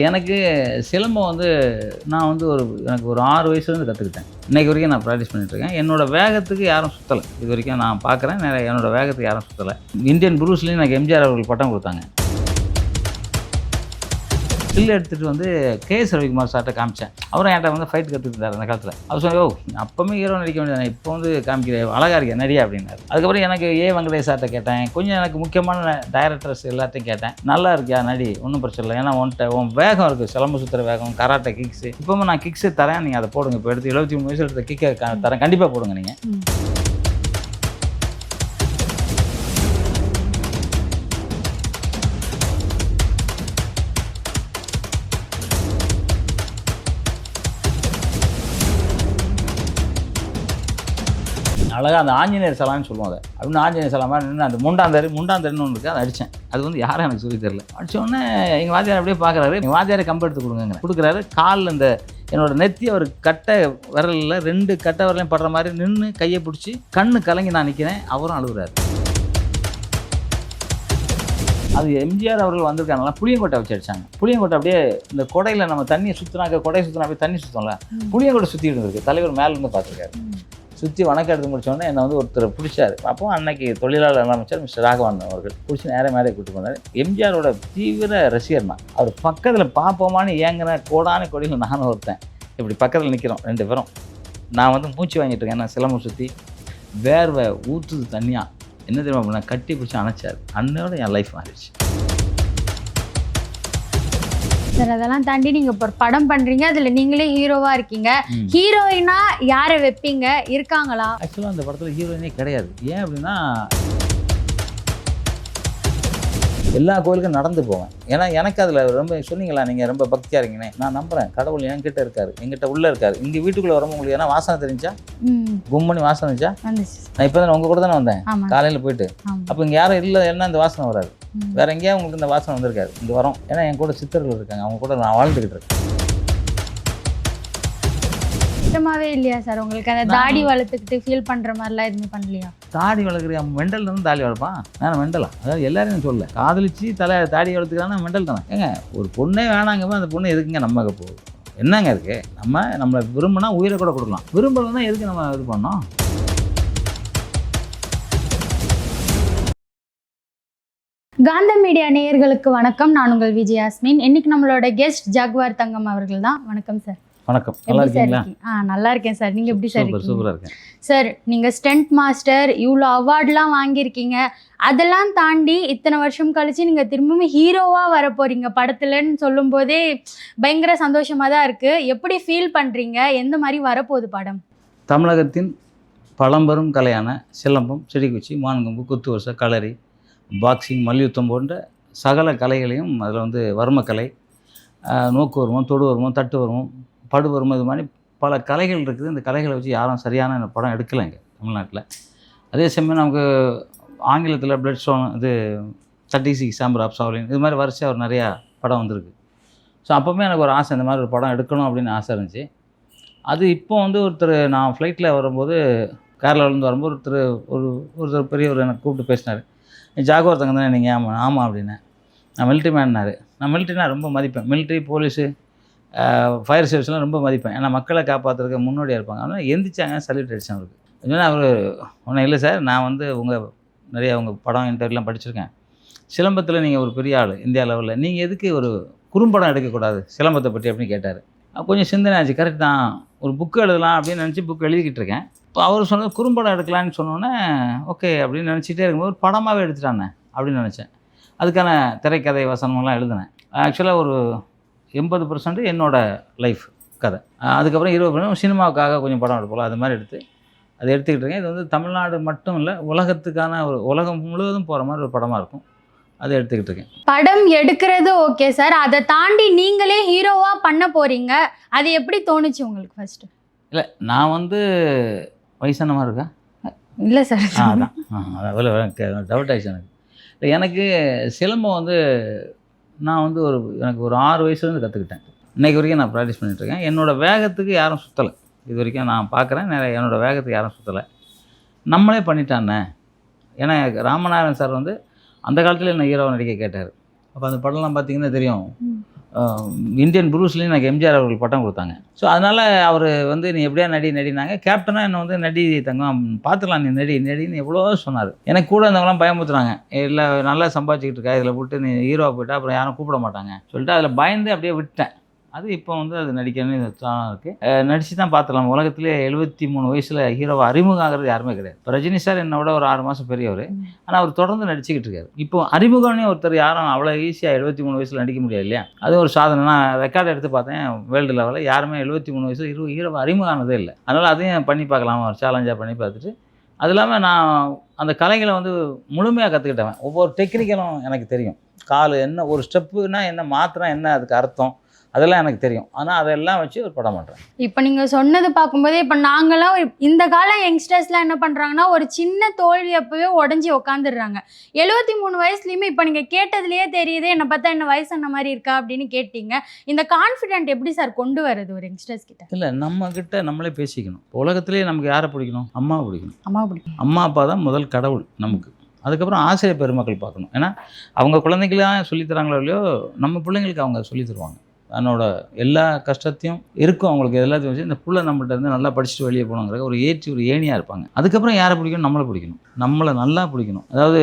எனக்கு சிலம்பம் வந்து நான் வந்து ஒரு எனக்கு ஒரு ஆறு வயசுலேருந்து கற்றுக்கிட்டேன். இன்றைக்கு வரைக்கும் நான் ப்ராக்டிஸ் பண்ணிகிட்ருக்கேன் என்னோட வேகத்துக்கு யாரும் சுற்றலை இது வரைக்கும் நான் பார்க்குறேன். என்னோடய வேகத்துக்கு யாரும் சுற்றலை இந்தியன் புரூஸ்லேயும் எனக்கு எம்ஜிஆர் அவர்கள் பட்டம் கொடுத்தாங்க. ஸ்டில் எடுத்துகிட்டு வந்து கே எஸ் ரவிக்குமார் சார்கிட்ட காமிச்சேன். அவரும் என்கிட்ட வந்து ஃபைட் கற்றுக்கிட்டார் அந்த காலத்தில். அவர் சொன்ன ஓ அப்போவுமே ஹீரோ நடிக்க வேண்டியது இப்போ வந்து காமிக்கிறேன் அழகாக இருக்கேன் நடிகா அப்படின்னாரு. அதுக்கப்புறம் எனக்கு ஏ வெங்கடேஷ் சார்கிட்ட கேட்டேன். கொஞ்சம் எனக்கு முக்கியமான டைரக்டர்ஸ் எல்லாத்தையும் கேட்டேன். நல்லா இருக்கியா நடி? ஒன்றும் பிரச்சனை இல்லை. ஏன்னா உன்ட்ட உன் வேகம் இருக்குது சிலம்பு சுற்றுற வேகம் கராட்டை கிக்ஸு இப்போவும் நான் கிக்ஸு தரேன். நீங்கள் அதை போடுங்க. இப்போ எடுத்து எழுபத்தி மூணு வயசு எடுத்த கிக்கை தரேன். கண்டிப்பாக போடுங்க நீங்கள் அழகாக அந்த ஆஞ்சநேயர் சலான்னு சொல்லுவோம் அதை. அப்படின்னு ஆஞ்சநேயர் சலாமா நின்று அந்த முண்டாந்தரு முண்டாந்தருன்னு ஒன்று இருக்குது அதை அடித்தேன் அது வந்து யாரும் எனக்கு சொல்லி தரல. அடிச்ச உடனே எங்கள் வாத்தியார் அப்படியே பார்க்குறாரு எங்கள் வாத்தியாரை கம்பு எடுத்து கொடுங்க கொடுக்குறாரு. காலில் இந்த என்னோட நெத்தி அவர் கட்டை விரலில் ரெண்டு கட்டை விரலையும் படுற மாதிரி நின்று கையை பிடிச்சி கண்ணு கலங்கி நான் நிற்கிறேன் அவரும் அழுகுறாரு. அது எம்ஜிஆர் அவர்கள் வந்திருக்காங்களா புளியங்கொட்டை வச்சு அடிச்சாங்க. புளியங்கொட்டை அப்படியே இந்த கொடையில் நம்ம தண்ணியை சுற்றினாக்க கொடையை சுற்றினா அப்படியே தண்ணி சுற்றோம்ல புளியங்கொட்டை சுற்றிட்டு இருக்கு தலைவர் மேல இருந்து பார்த்துருக்காரு. சுற்றி வணக்கம் எடுத்து முடிச்சோடனே என்னை வந்து ஒருத்தர் பிடிச்சார். அப்போ அன்னைக்கு தொழிலாளர் அமைச்சர் மிஸ்டர் ராகவன் அவர்கள் பிடிச்சி நேர மேலே கூட்டு போனார். எம்ஜிஆரோட தீவிர ரசிகர் நான் அவர் பக்கத்தில் பார்ப்போமான்னு ஏங்கின கோடான கொடியில் நானும் ஒருத்தன். இப்படி பக்கத்தில் நிற்கிறோம் ரெண்டு பேரும். நான் வந்து மூச்சு வாங்கிட்டு இருக்கேன் நான் சிலம்பம் சுற்றி வேர்வை ஊற்றுது தனியாக என்ன தெரியுமா அப்படின்னா கட்டி பிடிச்சி அணைச்சார். அன்னையோட என் லைஃப் மாறிடுச்சு. சார் அதெல்லாம் தாண்டி நீங்க இப்போ ஒரு படம் பண்றீங்க அதுல நீங்களே ஹீரோவா இருக்கீங்க. ஹீரோயினா யாரை வைப்பீங்க? இருக்காங்களா? ஆக்சுவலாக அந்த படத்தில் ஹீரோயினே கிடையாது. ஏன் அப்படின்னா எல்லா கோயிலுக்கும் நடந்து போவேன். ஏன்னா எனக்கு அதில் ரொம்ப சொன்னீங்களா நீங்கள் ரொம்ப பக்தியாக இருக்கீங்கன்னு நான் நம்புகிறேன் கடவுள் என்கிட்ட இருக்காரு. எங்கிட்ட உள்ளே இருக்காரு. இங்கே வீட்டுக்குள்ளே வரவங்க உங்களுக்கு ஏன்னா வாசனை தெரிஞ்சா? கும்மணி வாசனை இருந்துச்சா நான் இப்போ தான் உங்கள் கூட தானே வந்தேன். காலையில் போயிட்டு. அப்போ இங்கே யாரும் இல்லை என்ன இந்த வாசனை வராது. வேற எங்கேயா உங்களுக்கு இந்த வாசனை வந்திருக்காரு இங்கே வரோம். ஏன்னா என் கூட சித்தர்கள் இருக்காங்க. அவங்க கூட நான் வாழ்ந்துக்கிட்டு இருக்கேன். சுத்தமாவே இல்லையா சார் உங்களுக்கு? அந்த தாடி வளர்த்துக்கிட்டு ஃபீல் பண்ற மாதிரிலாம் எதுவுமே பண்ணலையா? தாடி வளர்க்குற மெண்டல் இருந்து தாடி வளர்ப்பான் நான் மெண்டலா. அதாவது எல்லாரையும் சொல்ல காதலிச்சு தலை தாடி வளர்த்துக்கிறான்னா மெண்டல் தானே. ஏங்க ஒரு பொண்ணே வேணாங்கப்போ அந்த பொண்ணு எதுக்குங்க நம்ம போகுது? என்னங்க இருக்கு? நம்ம நம்மளை விரும்பினா உயிரை கூட கொடுக்கலாம். விரும்பலைன்னா எதுக்கு நம்ம இது பண்ணோம்? காந்த மீடியா நேயர்களுக்கு வணக்கம். நான் உங்கள் விஜயாஸ்மின் இன்னைக்கு நம்மளோட கெஸ்ட் ஜாக்வார் தங்கம் அவர்கள் தான். வணக்கம் சார் வணக்கம். நல்லா இருக்கீங்களா? இருக்கீங்க ஆ நல்லா இருக்கேன் சார். நீங்க எப்படி சார் சூப்பராக இருக்கேன். சார் நீங்க ஸ்டண்ட் மாஸ்டர் இவ்வளோ அவார்ட்லாம் வாங்கியிருக்கீங்க. அதெல்லாம் தாண்டி இத்தனை வருஷம் கழிச்சு நீங்க திரும்பவும் ஹீரோவா வர போறீங்க படத்துலன்னு சொல்லும் போதே பயங்கர சந்தோஷமா தான் இருக்கு. எப்படி ஃபீல் பண்றீங்க? எந்த மாதிரி வரப்போகுது படம்? தமிழகத்தின் பழம்பெரும் கலையான சிலம்பம் செடிக்குச்சி மான்கொம்பு குத்துவரிசை களரி பாக்ஸிங் மல்யுத்தம் போன்ற சகல கலைகளையும் அதில் வந்து வர்மக்கலை நோக்கு வருமம் தொடு வருமம் தட்டு வருமம் படு இது மாதிரி பல கலைகள் இருக்குது. இந்த கலைகளை வச்சு யாரும் சரியான படம் எடுக்கலைங்க தமிழ்நாட்டில். அதே சமயம் நமக்கு ஆங்கிலத்தில் பிளட் ஸ்டோன் இது தேர்ட்டி சிக்ஸ் சாம்பர் ஆஃப் இது மாதிரி வரிசையாக ஒரு நிறையா படம் வந்திருக்கு. ஸோ அப்போவுமே எனக்கு ஒரு ஆசை இந்த மாதிரி ஒரு படம் எடுக்கணும் அப்படின்னு ஆசை இருந்துச்சு. அது இப்போ வந்து ஒருத்தர் நான் ஃப்ளைட்டில் வரும்போது கேரளாவிலேருந்து வரும்போது ஒருத்தர் ஒரு ஒருத்தர் பெரியவர் எனக்கு கூப்பிட்டு பேசினார். ஜாகுவார் தங்க தானே நீங்கள் ஆமாம் ஆமாம் அப்படின்னேன் நான் மிலிட்ரி மேன்னாரு நான் மிலிட்ரினா ரொம்ப மதிப்பேன். மிலிட்ரி போலீஸு ஃபயர் சர்வீஸ்லாம் ரொம்ப மதிப்பேன். ஏன்னா மக்களை காப்பாற்றுறதுக்கு முன்னோடியாக இருப்பாங்க. அதனால் எந்திரிச்சாங்க சல்யூட் அடித்தேன் அவருக்கு. சொன்னால் அவர் ஒன்றும் இல்லை சார் நான் வந்து உங்கள் நிறைய உங்கள் படம் இன்டர்வியூலாம் படிச்சிருக்கேன். சிலம்பத்தில் நீங்கள் ஒரு பெரிய ஆள் இந்தியா லெவலில் நீங்கள் எதுக்கு ஒரு குறும்படம் எடுக்கக்கூடாது? சிலம்பத்தை பற்றி அப்படின்னு கேட்டார். கொஞ்சம் சிந்தனை ஆச்சு. கரெக்ட் தான். ஒரு புக்கு எழுதலாம் அப்படின்னு நினச்சி புக் எழுதிக்கிட்டு இருக்கேன். இப்போ அவர் சொன்னது குறும்படம் எடுக்கலான்னு சொன்னோன்னே ஓகே அப்படின்னு நினச்சிட்டே இருக்கும்போது படமாகவே எடுத்துட்டானே அப்படின்னு நினச்சேன். அதுக்கான திரைக்கதை வசனமெல்லாம் எழுதினேன். ஆக்சுவலாக ஒரு எண்பது பர்சன்ட் என்னோட லைஃப் கதை. அதுக்கப்புறம் இருபது பர்சன்ட் சினிமாவுக்காக கொஞ்சம் படம் எடுப்போம் அது மாதிரி எடுத்து அதை எடுத்துக்கிட்டு இருக்கேன். இது வந்து தமிழ்நாடு மட்டும் இல்லை உலகத்துக்கான ஒரு உலகம் முழுவதும் போகிற மாதிரி ஒரு படமாக இருக்கும். அதை எடுத்துக்கிட்டு இருக்கேன். படம் எடுக்கிறது ஓகே சார் அதை தாண்டி நீங்களே ஹீரோவா பண்ண போறீங்க. அது எப்படி தோணுச்சு உங்களுக்கு ஃபர்ஸ்ட் இல்லை நான் வந்து வயசான மாதிரி இருக்கா? இல்ல சார் அதான். அதான். டவுட் ஆயிடுச்சு எனக்கு. இல்லை எனக்கு சிலம்பம் வந்து நான் வந்து ஒரு எனக்கு ஒரு ஆறு வயசுலேருந்து கற்றுக்கிட்டேன். இன்றைக்கி வரைக்கும் நான் ப்ராக்டிஸ் பண்ணிகிட்ருக்கேன் என்னோடய வேகத்துக்கு யாரும் சுற்றலை இது வரைக்கும் நான் பார்க்குறேன். நிறைய என்னோடய வேகத்துக்கு யாரும் சுற்றலை நம்மளே பண்ணிட்டானே. ஏன்னா ராமநாதன் சார் வந்து அந்த காலத்தில் என்ன ஹீரோவை நடிக்க கேட்டார். அப்போ அந்த படம்லாம் பார்த்தீங்கன்னா தெரியும். இந்தியன் புரூஸ்லேயும் எனக்கு எம்ஜிஆர் அவர்கள் பட்டம் கொடுத்தாங்க. ஸோ அதனால் அவர் வந்து நீ எப்படியா நடி நடினாங்க. கேப்டனாக என்னை வந்து நடி தங்கம். பார்த்துக்கலாம் நீ நடி நடின்னு எவ்வளோ சொன்னார். எனக்கு கூட இருந்தவங்களாம் பயமுத்துறாங்க இல்லை நல்லா சம்பாதிச்சிக்கிட்டு இருக்கா இதில் விட்டு நீ ஹீரோவாக போயிட்டா அப்புறம் யாரும் கூப்பிட மாட்டாங்க. சொல்லிட்டு அதில் பயந்து அப்படியே விட்டேன் அது இப்போ வந்து அது நடிக்கணும்னு தான் இருக்குது நடித்து தான் பார்த்துலாம் உலகத்திலே எழுபத்தி மூணு வயசில் ஹீரோவை அறிமுகம் ஆகிறது யாருமே கிடையாது. இப்போ ரஜினி சார் என்னை விட ஒரு ஆறு மாதம் பெரியவர். ஆனால் அவர் தொடர்ந்து நடிச்சுக்கிட்டு இருக்காரு. இப்போ அறிமுகம்னே ஒருத்தர் யாரும் அவ்வளோ ஈஸியாக எழுபத்தி மூணு வயசில் நடிக்க முடியாது இல்லையா? அது ஒரு சாதனை. நான் ரெக்கார்டு எடுத்து பார்த்தேன் வேர்ல்டு லெவலில் யாருமே எழுபத்தி மூணு வயசு இரு ஹீரோ அறிமுகம் ஆனதே இல்லை. அதனால் அதையும் பண்ணி பார்க்கலாம் ஒரு சேலஞ்சாக பண்ணி பார்த்துட்டு. அது இல்லாமல் நான் அந்த கலைகளை வந்து முழுமையாக கற்றுக்கிட்டவன் ஒவ்வொரு டெக்னிக்கலும் எனக்கு தெரியும். கால் என்ன ஒரு ஸ்டெப்புனா என்ன மாத்திரம் என்ன அதுக்கு அர்த்தம். அதெல்லாம் எனக்கு தெரியும். ஆனால் அதெல்லாம் வச்சு ஒரு படம் பண்ணுறேன் இப்போ நீங்கள் சொன்னது பார்க்கும்போதே இப்போ நாங்களாம் இந்த கால யங்ஸ்டர்ஸ்லாம் என்ன பண்ணுறாங்கன்னா ஒரு சின்ன தோல்வி அப்பவே உடஞ்சி உக்காந்துடுறாங்க. எழுபத்தி மூணு வயசுலையுமே இப்போ நீங்கள் கேட்டதுலேயே தெரியுது என்னை பார்த்தா என்ன வயசான மாதிரி இருக்கா அப்படின்னு கேட்டீங்க. இந்த கான்ஃபிடென்ட் எப்படி சார் கொண்டு வருது ஒரு யங்ஸ்டர்ஸ் கிட்ட? இல்லை நம்மக்கிட்ட நம்மளே பேசிக்கணும். உலகத்திலேயே நமக்கு யாரை பிடிக்கணும்? அம்மாவை பிடிக்கணும். அம்மா பிடிக்கும் அம்மா அப்பா தான் முதல் கடவுள் நமக்கு. அதுக்கப்புறம் ஆசிரியர் பெருமக்கள் பார்க்கணும். ஏன்னா அவங்க குழந்தைங்களாம் சொல்லித் தராங்களோ இல்லையோ நம்ம பிள்ளைங்களுக்கு அவங்க சொல்லித் தருவாங்க. தன்னோட எல்லா கஷ்டத்தையும் இருக்கும் அவங்களுக்கு எல்லாத்தையும் வச்சு இந்த புள்ள நம்மள்ட்ட இருந்து நல்லா படிச்சுட்டு வெளியே போகணுங்கிற ஒரு ஏற்றி ஒரு ஏணியாக இருப்பாங்க. அதுக்கப்புறம் யாரை பிடிக்கணும்? நம்மளை பிடிக்கணும். நம்மளை நல்லா பிடிக்கணும். அதாவது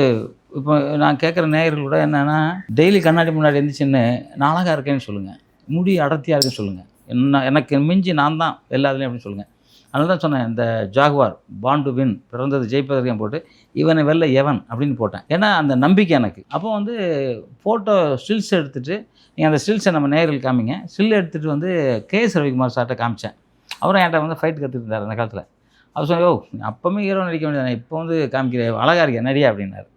இப்போ நான் கேட்குற நேயர்கள் கூட என்னென்னா டெய்லி கண்ணாடி முன்னாடி இருந்துச்சுன்னு நான் அழகாக இருக்கேன்னு சொல்லுங்கள் முடி அடர்த்தியாக இருக்குன்னு சொல்லுங்கள் என்ன எனக்கு மிஞ்சி நான் தான் எல்லாத்துலேயும் அப்படின்னு சொல்லுங்கள் அதனால தான் சொன்னேன் இந்த ஜாகுவார் பாண்டு வின் பிறந்தது ஜெயிப்பதற்கும் போட்டு இவனை வெளில எவன்? அப்படின்னு போட்டேன். ஏன்னா அந்த நம்பிக்கை எனக்கு. அப்போ வந்து ஃபோட்டோ ஸ்டில்ஸ் எடுத்துகிட்டு நீங்கள் அந்த ஸ்டில்ஸை நம்ம நேரில் காமிங்க. ஸ்டில் எடுத்துகிட்டு வந்து கே. எஸ் ரவிக்குமார் சார்கிட்ட காமிச்சேன். அவரும் என்கிட்ட வந்து ஃபைட் கற்றுட்டு இருந்தார் அந்த காலத்தில். அவர் சொன்ன ஓ அப்போவுமே ஹீரோ நடிக்க வேண்டியது இப்போ வந்து காமிக்கிற அழகாக இருக்க நடிகா அப்படின்னாரு.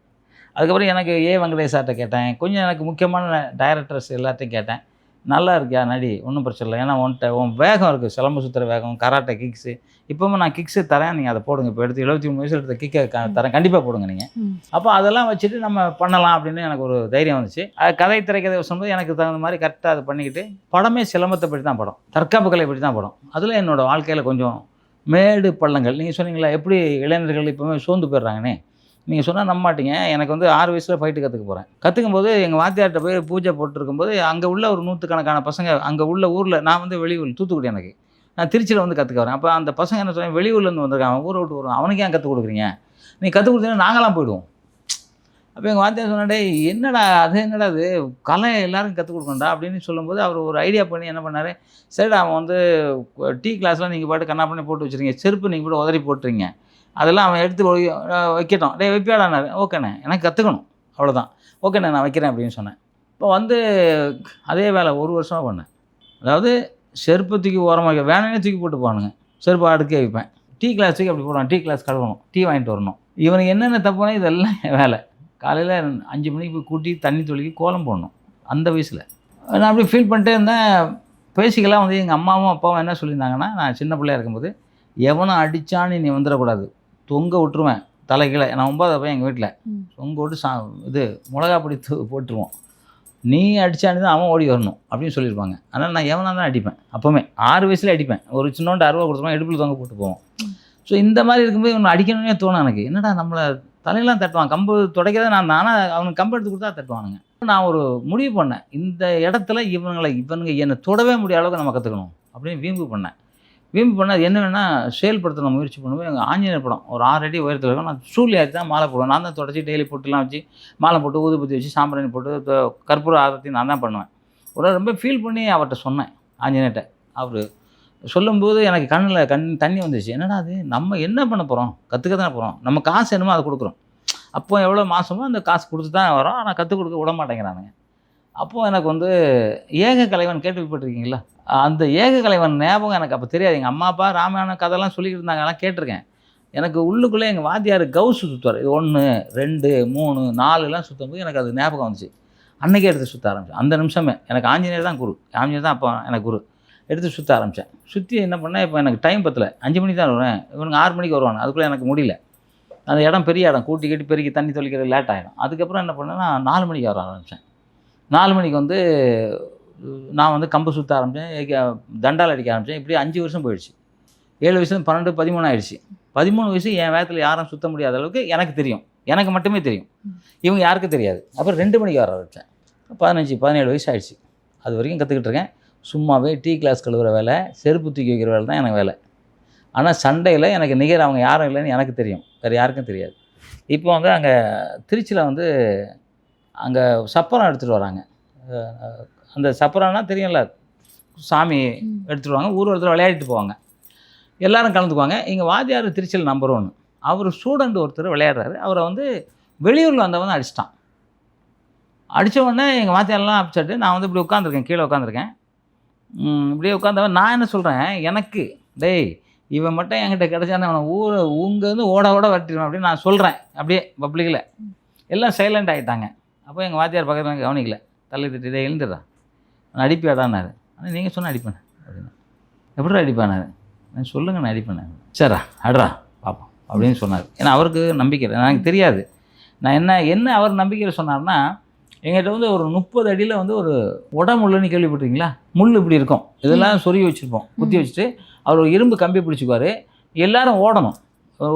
அதுக்கப்புறம் எனக்கு ஏ. வெங்கடேஷ் சார்கிட்ட கேட்டேன். கொஞ்சம் எனக்கு முக்கியமான டைரக்டர்ஸ் எல்லாத்தையும் கேட்டேன். நல்லா இருக்கியா? நடி ஒன்றும் பிரச்சனை இல்லை. ஏன்னா உன்கிட்ட உன் வேகம் இருக்குது சிலம்பு சுற்றுற வேகம் கராட்டை கிக்ஸு இப்போவும் நான் கிக்ஸு தரேன் நீங்கள் அதை போடுங்க. இப்போ எடுத்து எழுபத்தி மூணு வயசில் எடுத்த கிக்கை க தரேன். கண்டிப்பாக போடுங்க நீங்கள். அப்போ அதெல்லாம் வச்சுட்டு நம்ம பண்ணலாம் அப்படின்னு எனக்கு ஒரு தைரியம் வந்துச்சு. அது கதை திரைக்கதை சொல்லும்போது எனக்கு தகுந்த மாதிரி கரெக்டாக அதை பண்ணிக்கிட்டு படமே சிலம்பத்தை பற்றி தான் படம். தற்காப்பு கலை பற்றி தான் படம். அதில் என்னோடய வாழ்க்கையில் கொஞ்சம் மேடு பள்ளங்கள். நீங்கள் சொன்னீங்களா எப்படி இளைஞர்கள் இப்போவே சோர்ந்து போயிடுறாங்கன்னே. நீங்கள் சொன்னால் நம்ப மாட்டீங்க எனக்கு வந்து ஆறு வயசில் ஃபைட்டு கற்றுக்க போகிறேன் கற்றுக்கும் போது எங்கள் வாத்தியார்கிட்ட போய் பூஜை போட்டிருக்கும்போது அங்கே உள்ள ஒரு நூற்றுக்கணக்கான பசங்க அங்கே உள்ள ஊரில் நான் வந்து வெளியூர் தூத்துக்குடி எனக்கு. நான் திருச்சியில் வந்து கற்றுக்க வரேன். அப்போ அந்த பசங்க என்ன சொன்னாங்க வெளியூர்லேருந்து வந்திருக்கான் ஊரை விட்டு வருவான் அவனுக்கு ஏன் கற்றுக் கொடுக்குறீங்க? நீ கற்றுக் கொடுத்தீங்கன்னா நாங்களாம் போயிடுவோம். அப்போ எங்கள் வாத்தியார் சொன்னாடே டேய் என்னடா அது என்னடா அது கலை எல்லாருக்கும் கற்றுக் கொடுக்கணும்டா அப்படின்னு சொல்லும்போது அவர் ஒரு ஐடியா பண்ணி என்ன பண்ணார் சரிடா அவன் வந்து டீ கிளாஸ்லாம் நீங்கள் பாட்டு கண்ணா பண்ணி போட்டு வச்சுருங்க. செருப்பு நீங்கள் கூட உதறி போட்டுறீங்க அதெல்லாம் அவன் எடுத்து வைக்கட்டும். டேய் வைப்பியாடானாரு ஓகேண்ணே எனக்கு கற்றுக்கணும் அவ்வளோதான் ஓகேண்ணே நான் வைக்கிறேன் அப்படின்னு சொன்னேன். இப்போ வந்து அதே வேலை ஒரு வருஷமாக பண்ணேன். அதாவது செருப்பு தூக்கி ஓரமாக வைக்க வேணும்னே தூக்கி போட்டு போவானுங்க செருப்பு அடுக்கே வைப்பேன். டீ கிளாஸ் தூக்கி அப்படி போடுவான். டீ கிளாஸ் கழுவணும். டீ வாங்கிட்டு வரணும். இவனுக்கு என்னென்ன தப்புனா இதெல்லாம் வேலை. காலையில் அஞ்சு மணிக்கு போய் கூட்டி தண்ணி தொளிக்கி கோலம் போடணும். அந்த வயசில். நான் அப்படி ஃபீல் பண்ணிட்டே இருந்தேன். பேசிக்கலாம் வந்து எங்கள் அம்மாவும் அப்பாவும் என்ன சொல்லியிருந்தாங்கன்னா நான் சின்ன பிள்ளையா இருக்கும்போது எவனும் அடித்தான்னு நீ வந்துடக்கூடாது. தொங்க விட்டுருவேன். தலைகீழ. நான் ஒன்பதாவது பையன் எங்கள் வீட்டில். தொங்க விட்டு சா இது மிளகா பொடி தூ- போட்டுருவோம். நீ அடித்தான்னு தான் அவன் ஓடி வரணும் அப்படின்னு சொல்லியிருப்பாங்க. அதனால் நான் எவனாக தான் அடிப்பேன். அப்போவுமே ஆறு வயசில் அடிப்பேன். ஒரு சின்னோண்டு அருவா கொடுத்தோம்னா எடுப்பில் தொங்க போட்டு போவோம். ஸோ இந்த மாதிரி இருக்கும்போது இவனை அடிக்கணும்னே தோணும் எனக்கு. என்னடா நம்மளை தலையெல்லாம் தட்டுவான். கம்பு துடைக்கிறத நான் தான். ஆனால் அவனுக்கு கம்பு எடுத்து கொடுத்தா தட்டுவானுங்க. நான் ஒரு முடிவு பண்ணேன். இந்த இடத்துல இவனுங்களை இவனுங்க என்னை தொடவே முடிய அளவுக்கு நம்ம கற்றுக்கணும் அப்படின்னு வீம்பு பண்ணேன். வீம்பு பண்ணால் என்ன வேணால் செயல்படுத்த நான் முயற்சி பண்ணுவேன். எங்கள் ஆஞ்சநேயர் படம் ஒரு ஆறு அடி உயரத்தில் இருக்கும். நான் சூழ் ஏறி தான் மாலை போடுவேன். நான் தான் தொடச்சி டெய்லி பொட்டுலாம் வச்சு மாலை போட்டு ஊதுபத்தி வச்சு சாம்பிராணி போட்டு கற்பூர ஆரத்தி நான் தான் பண்ணுவேன். ஒரு ரொம்ப ஃபீல் பண்ணி அவர்கிட்ட சொன்னேன் ஆஞ்சநேயர்கிட்ட. அவர் சொல்லும்போது எனக்கு கண்ணில் கண் தண்ணி வந்துச்சு. என்னடா அது நம்ம என்ன பண்ண போகிறோம் கற்றுக்க தானே போகிறோம் நம்ம காசு என்னமோ அதை கொடுக்குறோம். அப்போ எவ்வளோ மாதமோ அந்த காசு கொடுத்து தான் வரோம். ஆனால் கற்றுக் கொடுக்க விட மாட்டேங்கிறானுங்க. அப்போது எனக்கு வந்து ஏக கலைவன் கேள்விப்பட்டிருக்கீங்களா? அந்த ஏக கலைவன் ஞாபகம் எனக்கு அப்போ தெரியாது. எங்கள் அம்மா அப்பா ராமாயணம் கதைலாம் சொல்லிக்கிட்டு இருந்தாங்க அதெல்லாம் கேட்டிருக்கேன். எனக்கு உள்ளுக்குள்ளே எங்கள் வாத்தியார் கவுசு சுற்றுவார் இது ஒன்று ரெண்டு மூணு நாலுலாம் சுற்றும்போது எனக்கு அது ஞாபகம் வந்துச்சு. அன்னைக்கே எடுத்து சுற்ற ஆரம்பிச்சேன். அந்த நிமிஷமே. எனக்கு ஆஞ்சநேயர் தான் குரு. ஆஞ்சநேயர் தான் அப்போ எனக்கு குரு. எடுத்து சுற்ற ஆரம்பித்தேன் சுற்றி என்ன பண்ணேன்? இப்போ எனக்கு டைம் பத்தல. அஞ்சு மணிக்கு தான் வருவேன். இவனுக்கு ஆறு மணிக்கு வருவாங்க. அதுக்குள்ளே எனக்கு முடியல. அந்த இடம் பெரிய இடம். கூட்டி கட்டி பெருக்கி தண்ணி தொளிக்கிறது லேட் ஆகிடும் அதுக்கப்புறம் என்ன பண்ணேன்னா நாலு மணிக்கு வர ஆரம்பித்தேன் நாலு மணிக்கு வந்து நான் வந்து கம்பு சுற்ற ஆரம்பித்தேன் தண்டால் அடிக்க ஆரம்பித்தேன் இப்படி அஞ்சு வருஷம் போயிடுச்சு. ஏழு வயசு பன்னெண்டு பதிமூணு ஆயிடுச்சு. பதிமூணு வயசு என் வேகத்தில் யாரும் சுத்த முடியாத அளவுக்கு எனக்கு தெரியும். எனக்கு மட்டுமே தெரியும். இவங்க யாருக்கும் தெரியாது. அப்புறம் ரெண்டு மணிக்கு வர ஆரம்பித்தேன் பதினஞ்சு பதினேழு வயசு ஆயிடுச்சு. அது வரைக்கும் கற்றுக்கிட்டு இருக்கேன். சும்மாவே டீ கிளாஸ் கழுவுற வேலை செருப்பு தூக்கி வைக்கிற வேலை தான் எனக்கு வேலை. ஆனால் சண்டையில் எனக்கு நிகர் அவங்க யாரும் இல்லைன்னு எனக்கு தெரியும். வேறு யாருக்கும் தெரியாது. இப்போ வந்து அங்கே திருச்சியில் வந்து அங்கே சப்பரம் எடுத்துகிட்டு வராங்க. அந்த சப்பரம்னா தெரியும்ல சாமி ம். எடுத்துகிட்டு வாங்க ஊர்வலத்தில் விளையாடிட்டு போவாங்க. எல்லாரும் கலந்துக்குவாங்க. இங்கே வாத்தியார் திருச்சியில் நம்பர் ஒன்று அவர் ஸ்டூடெண்ட் ஒருத்தர் விளையாடுறாரு. அவரை வந்து வெளியூரில் வந்தவன் அடிச்சிட்டான். அடித்த உடனே எங்கள் வாத்தியாரெல்லாம் அப்செட்டு நான் வந்து இப்படி உட்காந்துருக்கேன் கீழே உட்காந்துருக்கேன் இப்படியே உட்காந்தவன் நான் என்ன சொல்கிறேன் எனக்கு. டேய் இவன் மட்டும் என்கிட்ட கிடச்சானே அவனை ஊர் உங்கேருந்து ஓட ஓட வரட்டிடுவேன் அப்படின்னு நான் சொல்கிறேன் அப்படியே பப்ளிக்கில் எல்லாம் சைலண்ட் ஆகிட்டாங்க அப்போ எங்கள் வாத்தியார் பக்கத்தில் கவனிக்கல. தள்ளி திட்டி டேய் எழுந்துடுறா நான் அடிப்பியாடான்னாரு ஆனால் நீங்கள் சொன்ன அடிப்பேன் அப்படின்னு. எப்படி அடிப்பானாரு நான்? சொல்லுங்க நான் அடிப்பேன் சரிடா அடுறா பார்ப்போம் அப்படின்னு சொன்னார். ஏன்னா அவருக்கு நம்பிக்கை. எனக்கு தெரியாது. நான் என்ன என்ன அவர் நம்பிக்கையில் சொன்னார்னா எங்கிட்ட வந்து ஒரு முப்பது அடியில் வந்து ஒரு உடமுள்ளுன்னு கேள்விப்பட்டிருக்கீங்களா? முள் இப்படி இருக்கும். இதெல்லாம் சொருகி வச்சுருப்போம். குத்தி வச்சுட்டு அவர் ஒரு இரும்பு கம்பி பிடிச்சிக்குவார் எல்லாரும் ஓடணும்.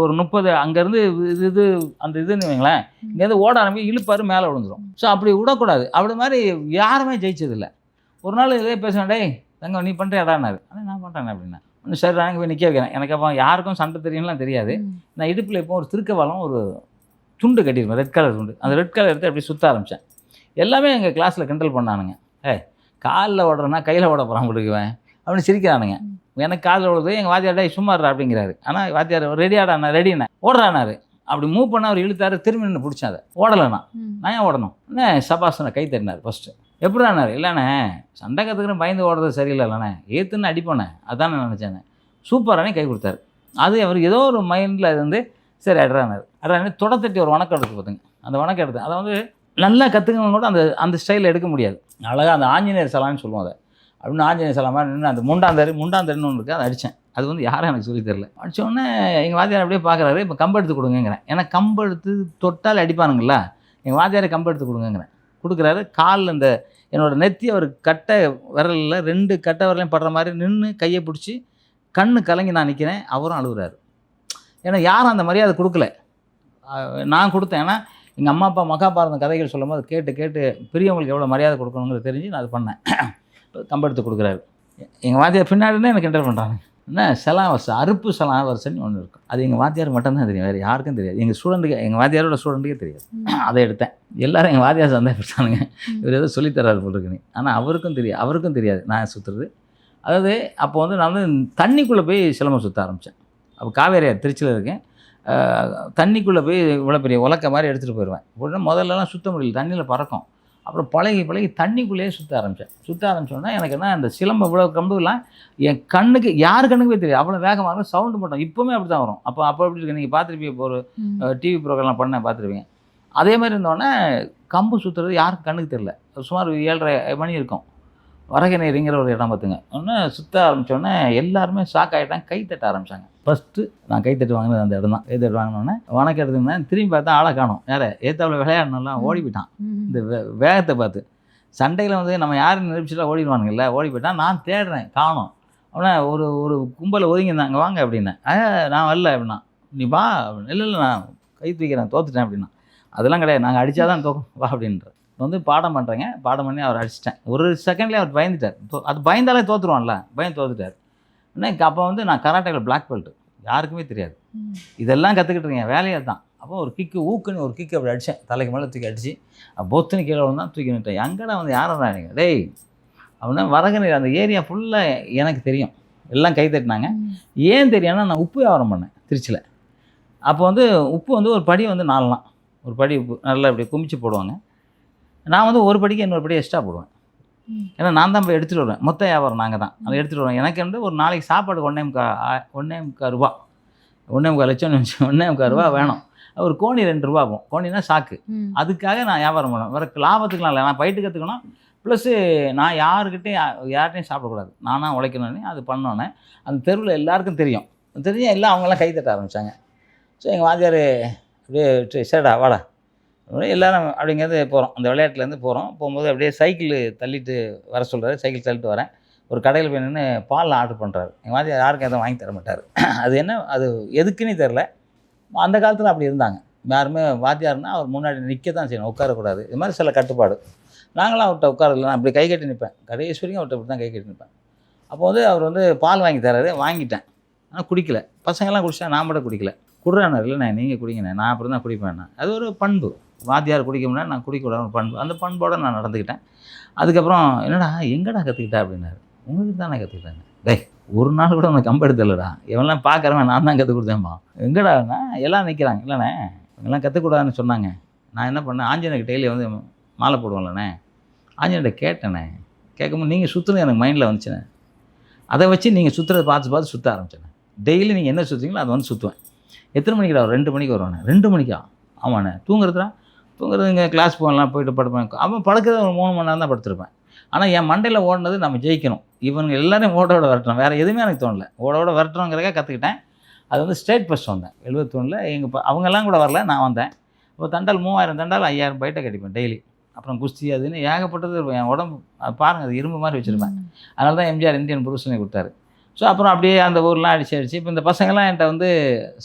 ஒரு முப்பது அங்கேருந்து இது இது அந்த இதுன்னு வைங்களேன். இங்கேருந்து ஓட ஆரம்பி இழுப்பாரு மேலே விழுந்துடும் ஸோ அப்படி விடக்கூடாது. அப்படி மாதிரி யாருமே ஜெயிச்சதில்லை. ஒரு நாள் இதே பேசுவேன் டேய் தங்க நீ பண்ணுறியாடானாரு ஆனால் நான். பண்ணுறேன் அப்படின்னா. ஒன்று சரி நான் போய் நிற்க வைக்கிறேன். எனக்கு அப்போ யாருக்கும் சண்டை தெரியும்லாம் தெரியாது. நான் இடுப்பில் இப்போ ஒரு திருக்கவாலம் ஒரு துண்டு கட்டியிருப்பேன் ரெட் கலர் துண்டு. அந்த ரெட் கலர் எடுத்து அப்படி சுற்ற ஆரம்பித்தேன் எல்லாமே எங்கள் கிளாஸில் கிண்டல் பண்ணானுங்க. ஏய் காலில் ஓடுறேன்னா கையில் ஓட போகிறான் கொடுக்குவேன் அப்படின்னு சிரிக்கிறானுங்க. எனக்கு காலில் ஓடுறது எங்கள் வாத்தியார் டேய் சும்மா இருடா அப்படிங்கிறாரு. ஆனால் வாத்தியார் ரெடியாடா ரெடிண்ணே ஓடுறானாரு. அப்படி மூவ் பண்ண அவர் இழுத்தாரு. திரும்பி நின்று பிடிச்சேன் அதை ஓடலைண்ணா. நான் ஏன் ஓடணும்? என்ன சபாசனை கை தட்டினார் ஃபஸ்ட்டு எப்படிதாண்ணே இல்லைண்ணே சண்டை கற்றுக்கிறேன் பயந்து ஓடுறது சரியில்லை இல்லைண்ணே ஏற்றுன்னு அடிப்போண்ணே. அதான் நான் நினச்சேண்ணே சூப்பரானே கை கொடுத்தாரு. அது அவர் ஏதோ ஒரு மைண்டில் இருந்து சரி அட்றானார் அட்றானே தொடத்தட்டி ஒரு வணக்கம் எடுத்து பார்த்துங்க அந்த வணக்கம் எடுத்து அதை வந்து நல்லா கற்றுக்கணும் கூட அந்த அந்த ஸ்டைலில் எடுக்க முடியாது. அழகாக அந்த ஆஞ்சநேயர் சலான்னு சொல்லுவோம் அதை. அப்படின்னு ஆஞ்சநேயர் சலா நின்று அந்த முண்டாந்தாரு முண்டாந்தருன்னு ஒன்று இருக்குது அதை அடித்தேன் அது வந்து யாரும் எனக்கு சொல்லி தெரில. அடித்தோடனே எங்கள் வாத்தியார் அப்படியே பார்க்குறாரு இப்போ கம்பு எடுத்து கொடுங்கங்கிறேன். ஏன்னா கம்பு எடுத்து தொட்டால் அடிப்பானுங்களா? எங்கள் வாத்தியாரை கம்பெடுத்து கொடுங்கங்கிறேன். கொடுக்குறாரு. காலில் இந்த என்னோட நெத்தி அவர் கட்டை விரலில் ரெண்டு கட்டை விரலையும் படுற மாதிரி நின்று கையை பிடிச்சி கண்ணு கலங்கி நான் நிற்கிறேன் அவரும் அழுகுறாரு. ஏன்னா யாரும் அந்த மரியாதை கொடுக்கல. நான் கொடுத்தேன். ஏன்னா எங்கள் அம்மா அப்பா மகாபாரதம் கதைகள் சொல்லும்போது கேட்டு கேட்டு பெரியவங்களுக்கு எவ்வளோ மரியாதை கொடுக்கணுங்கிறது தெரிஞ்சு நான் அது பண்ணேன். கம்பெடுத்து கொடுக்குறாரு. எங்கள் வாத்தியார் பின்னாடினே எனக்கு இன்டர் பண்ணுறாங்க என்ன செலாம் வருஷம் அறுப்பு செலாம் வருஷம்னு ஒன்று இருக்கும். அது எங்கள் வாத்தியார் மட்டும்தான் தெரியும் வேறு யாருக்கும் தெரியாது. எங்கள் ஸ்டூடெண்ட்டுக்கு எங்கள் வாத்தியாரோட ஸ்டூடெண்ட்டுக்கே தெரியாது. அதை எடுத்தேன். எல்லாரும் எங்கள் வாத்தியார் சந்தேகப்பட்டானுங்க இவர் ஏதோ சொல்லித்தராரு போட்டிருக்குன்னு ஆனால் அவருக்கும் தெரியாது அவருக்கும் தெரியாது நான் சுற்றுறது அதாவது அப்போ வந்து நான் வந்து தண்ணிக்குள்ளே போய் சிலம்பம் சுற்ற ஆரம்பித்தேன் அப்போ காவேரி திருச்சியில் இருக்கேன். தண்ணிக்குள்ளே போய் இவ்வளோ பெரிய உலக்க மாதிரி எடுத்துகிட்டு போயிடுவேன் உடனே முதல்லலாம் சுத்த முடியல தண்ணியில் பறக்கும். அப்புறம் பழகி பழகி தண்ணிக்குள்ளேயே சுற்ற ஆரம்பித்தேன் சுற்ற ஆரம்பிச்சோன்னா எனக்கு என்ன அந்த சிலம்பம் இவ்வளோ கம்புலாம் என் கண்ணுக்கு யார் கண்ணுக்குமே தெரியாது. அவ்வளோ வேகமாக இருக்கும். சவுண்டு மட்டும். இப்போவுமே அப்படி தான் வரும். அப்போ அப்போ எப்படி இருக்கு? நீங்கள் பார்த்துருப்பீங்க. இப்போ ஒரு. டிவி ப்ரோக்ராம் பண்ண பார்த்துருப்பீங்க. அதே மாதிரி இருந்தோடனே கம்பு சுற்றுறது யாருக்கும் கண்ணுக்கு தெரியல. சுமார் ஏழரை மணி இருக்கும். வரகநேரிங்கிற ஒரு இடம் பார்த்துங்க. ஒன்று சுற்ற ஆரம்பித்தோடனே எல்லாருமே ஷாக் ஆகிட்டாங்க கை தட்ட ஆரம்பித்தாங்க ஃபஸ்ட்டு நான் கை தட்டு வாங்கினது அந்த இடம் தான் கை தட்டு வாங்கினோடனே வணக்கம் எடுத்துருந்தேன் திரும்பி பார்த்தா ஆளை காணும். வேற ஏத்தாப்புல விளையாடணும்லாம் ஓடி போயிட்டான். இந்த வேகத்தை பார்த்து. சண்டையில் வந்து நம்ம யாரும் நிரூபிச்சுட்டா ஓடிடுவானுங்கல்ல? ஓடி போயிட்டான் நான் தேடுறேன் காணோம். அவனை ஒரு ஒரு கும்பலை ஒதுங்கியிருந்தாங்க வாங்க அப்படின்னேன் "ஆ, நான் வரல அப்படின்னா. நீ வா இல்லை இல்லை நான் கை தூக்கிறேன் தோத்துட்டேன் அப்படின்னா. அதெல்லாம் கிடையாது. நாங்கள் அடித்தாதான் தோக்கும். வா அப்படின்ற வந்து பாடம் பண்ணுறேங்க பாடம் பண்ணி அவர் அடிச்சிட்டேன். ஒரு செகண்ட்லேயே அவர் பயந்துட்டார். அது பயந்தாலே தோத்துருவான்ல? பயந்து தோத்துட்டார். இன்னைக்கு அப்போ வந்து நான் கராட்டையில் பிளாக் பெல்ட் யாருக்குமே தெரியாது. இதெல்லாம் கற்றுக்கிட்டு இருக்கேன். வேலையாக தான் அப்போ ஒரு கிக்கு ஊக்குன்னு ஒரு கிக்கு அப்படி அடித்தேன் தலைக்கு மேலே தூக்கி அடித்து பொத்துன்னு கீழே விழுந்தான் தூக்கி நிட்டேன் எங்கடா வந்து யாரா நீங்கள் டேய் அப்படின்னா வரகநீர் அந்த ஏரியா ஃபுல்லாக எனக்கு தெரியும். எல்லாம் கை தட்டினாங்க. ஏன் தெரியும்னா நான் உப்பு வியாபாரம் பண்ணேன் திருச்சியில். அப்போ வந்து உப்பு வந்து ஒரு படி வந்து நாலுலாம் ஒரு படி உப்பு நல்லா இப்படி குமிச்சு போடுவாங்க. நான் வந்து ஒரு படிக்கு இன்னொரு படி எக்ஸ்ட்ரா போடுவேன். ஏன்னா நான் தான் போய் எடுத்துகிட்டு வருவேன். மொத்த வியாபாரம் நாங்கள் தான். அதை எடுத்துகிட்டு வருவேன். எனக்கு வந்து ஒரு நாளைக்கு சாப்பாடு ஒன்றே முக்கா ஒன்றே முக்கா ரூபா. ஒன்றே முக்கா லட்சம் ஒன்றே முக்கா ரூபா வேணும். ஒரு கோணி ரெண்டு ரூபா ஆகும். கோணினா சாக்கு. அதுக்காக நான் வியாபாரம் பண்ணுவேன். வேறு லாபத்துக்குலாம் இல்லை. நான் பயிட்டு கற்றுக்கணும் ப்ளஸ்ஸு நான் யாருக்கிட்டையும் யார்கிட்டையும் சாப்பிடக்கூடாது. நானாக உழைக்கணும்னு அது பண்ணோன்னே அந்த தெருவில் எல்லாருக்கும் தெரியும். தெரிஞ்ச எல்லாம் அவங்கெல்லாம் கை தட்ட ஆரம்பித்தாங்க ஸோ எங்கள் வாத்தியார் அப்படியே சரி, சரிடா வாடா. எல்லாரும் அப்படிங்கிறது போகிறோம் அந்த விளையாட்டுலேருந்து போகிறோம் போகும்போது அப்படியே சைக்கிள் தள்ளிட்டு வர சொல்கிறாரு சைக்கிள் தள்ளிட்டு வரேன். ஒரு கடையில் போய் நின்று பால் ஆர்டர் பண்ணுறாரு எங்கள் வாத்தியார் யாருக்கும் எதுவும் வாங்கி தர மாட்டார். அது என்ன? அது எதுக்குன்னு தெரில அந்த காலத்தில் அப்படி இருந்தாங்க. யாருமே வாத்தியார்னா அவர் முன்னாடி நிற்க தான் செய்யணும். உட்காரக்கூடாது. இது மாதிரி சில கட்டுப்பாடு. நாங்களாம் அவர்கிட்ட உட்காரல நான் அப்படி கை கட்டி நிற்பேன் கடைசி வரைக்கும் அவர்கிட்ட இப்படி தான் கை கட்டி நிற்பேன் அப்போ வந்து அவர் வந்து பால் வாங்கி தராரு. வாங்கிட்டேன். ஆனால் குடிக்கல. பசங்கள்லாம் குடிச்சா நான் மட்டும் குடிக்கல. குடுறானார் இல்லைண்ணே நீங்கள் குடிங்கண்ணே நான் அப்புறம் தான் குடிப்பேன். அது ஒரு பண்பு. வாத்தியார் குடிக்க நான் குடிக்கூடாது ஒரு பண்பு. அந்த பண்போடு நான் நடந்துக்கிட்டேன். அதுக்கப்புறம் என்னடா எங்கடா கற்றுக்கிட்டா அப்படின்னாரு. உங்களுக்கு தாண்ணே கற்றுக்கிட்டேங்க டேய் ஒரு நாள் கூட உனக்கு கம்பு இல்லைடா இவன்லாம் பார்க்குறவன் நான் தான் கற்றுக் கொடுத்தேன்ப்பா எங்கடாண்ணா எல்லாம் நிற்கிறாங்க இல்லைண்ணே இவங்கெல்லாம் கற்றுக்கூடாதுன்னு சொன்னாங்க. நான் என்ன பண்ணேன் ஆஞ்சநேயருக்கு டெய்லி வந்து மாலை போடுவோம்லண்ணே. ஆஞ்சநேயர்கிட்ட கேட்டேனே கேட்கும்போது நீங்கள் சுற்றுனது எனக்கு மைண்டில் வந்துச்சுண்ணே. அதை வச்சு நீங்கள் சுற்றுறத பார்த்து பார்த்து சுற்ற ஆரம்பிச்சேன் டெய்லி நீங்கள் என்ன சுற்றுறீங்களோ அதை வந்து சுற்றுவேன் எத்தனை மணிக்கு ஒரு ரெண்டு மணிக்கு வருவானே ரெண்டு மணிக்கா? ஆமாண்ணே. தூங்குறதுடா? தூங்குறது இங்கே கிளாஸ் போகலாம் போயிட்டு படுப்பேன். அவன் படுக்கிறது ஒரு மூணு மணி நேரம் தான் படுத்திருப்பேன். ஆனால் என் மண்டையில் ஓடினது நம்ம ஜெயிக்கணும். இவங்க எல்லாரையும் ஓட ஓட விரட்டணும். வேறு எதுவுமே எனக்கு தோணல. ஓட ஓட விரட்டணுங்கிறக்க கற்றுக்கிட்டேன் அது வந்து ஸ்டேட் ஃபஸ்ட் வந்தேன். எழுபத்தொன்னில் எங்கள் அவங்கெல்லாம் கூட வரல நான் வந்தேன். இப்போ தண்டால் மூவாயிரம் தண்டால் ஐயாயிரம் பைட்டை கட்டிப்பேன் டெய்லி. அப்புறம் குஸ்தி அதுன்னு ஏகப்பட்டது. என் உடம்பு பாருங்கள் அது இரும்பு மாதிரி வச்சுருப்பேன். அதனால தான் எம்ஜிஆர் இந்தியன் புருஷனை கொடுத்தாரு. ஸோ அப்புறம் அப்படியே அந்த ஊர்லாம் அடிச்சு அடிச்சு இப்போ இந்த பசங்கள்லாம் என்கிட்ட வந்து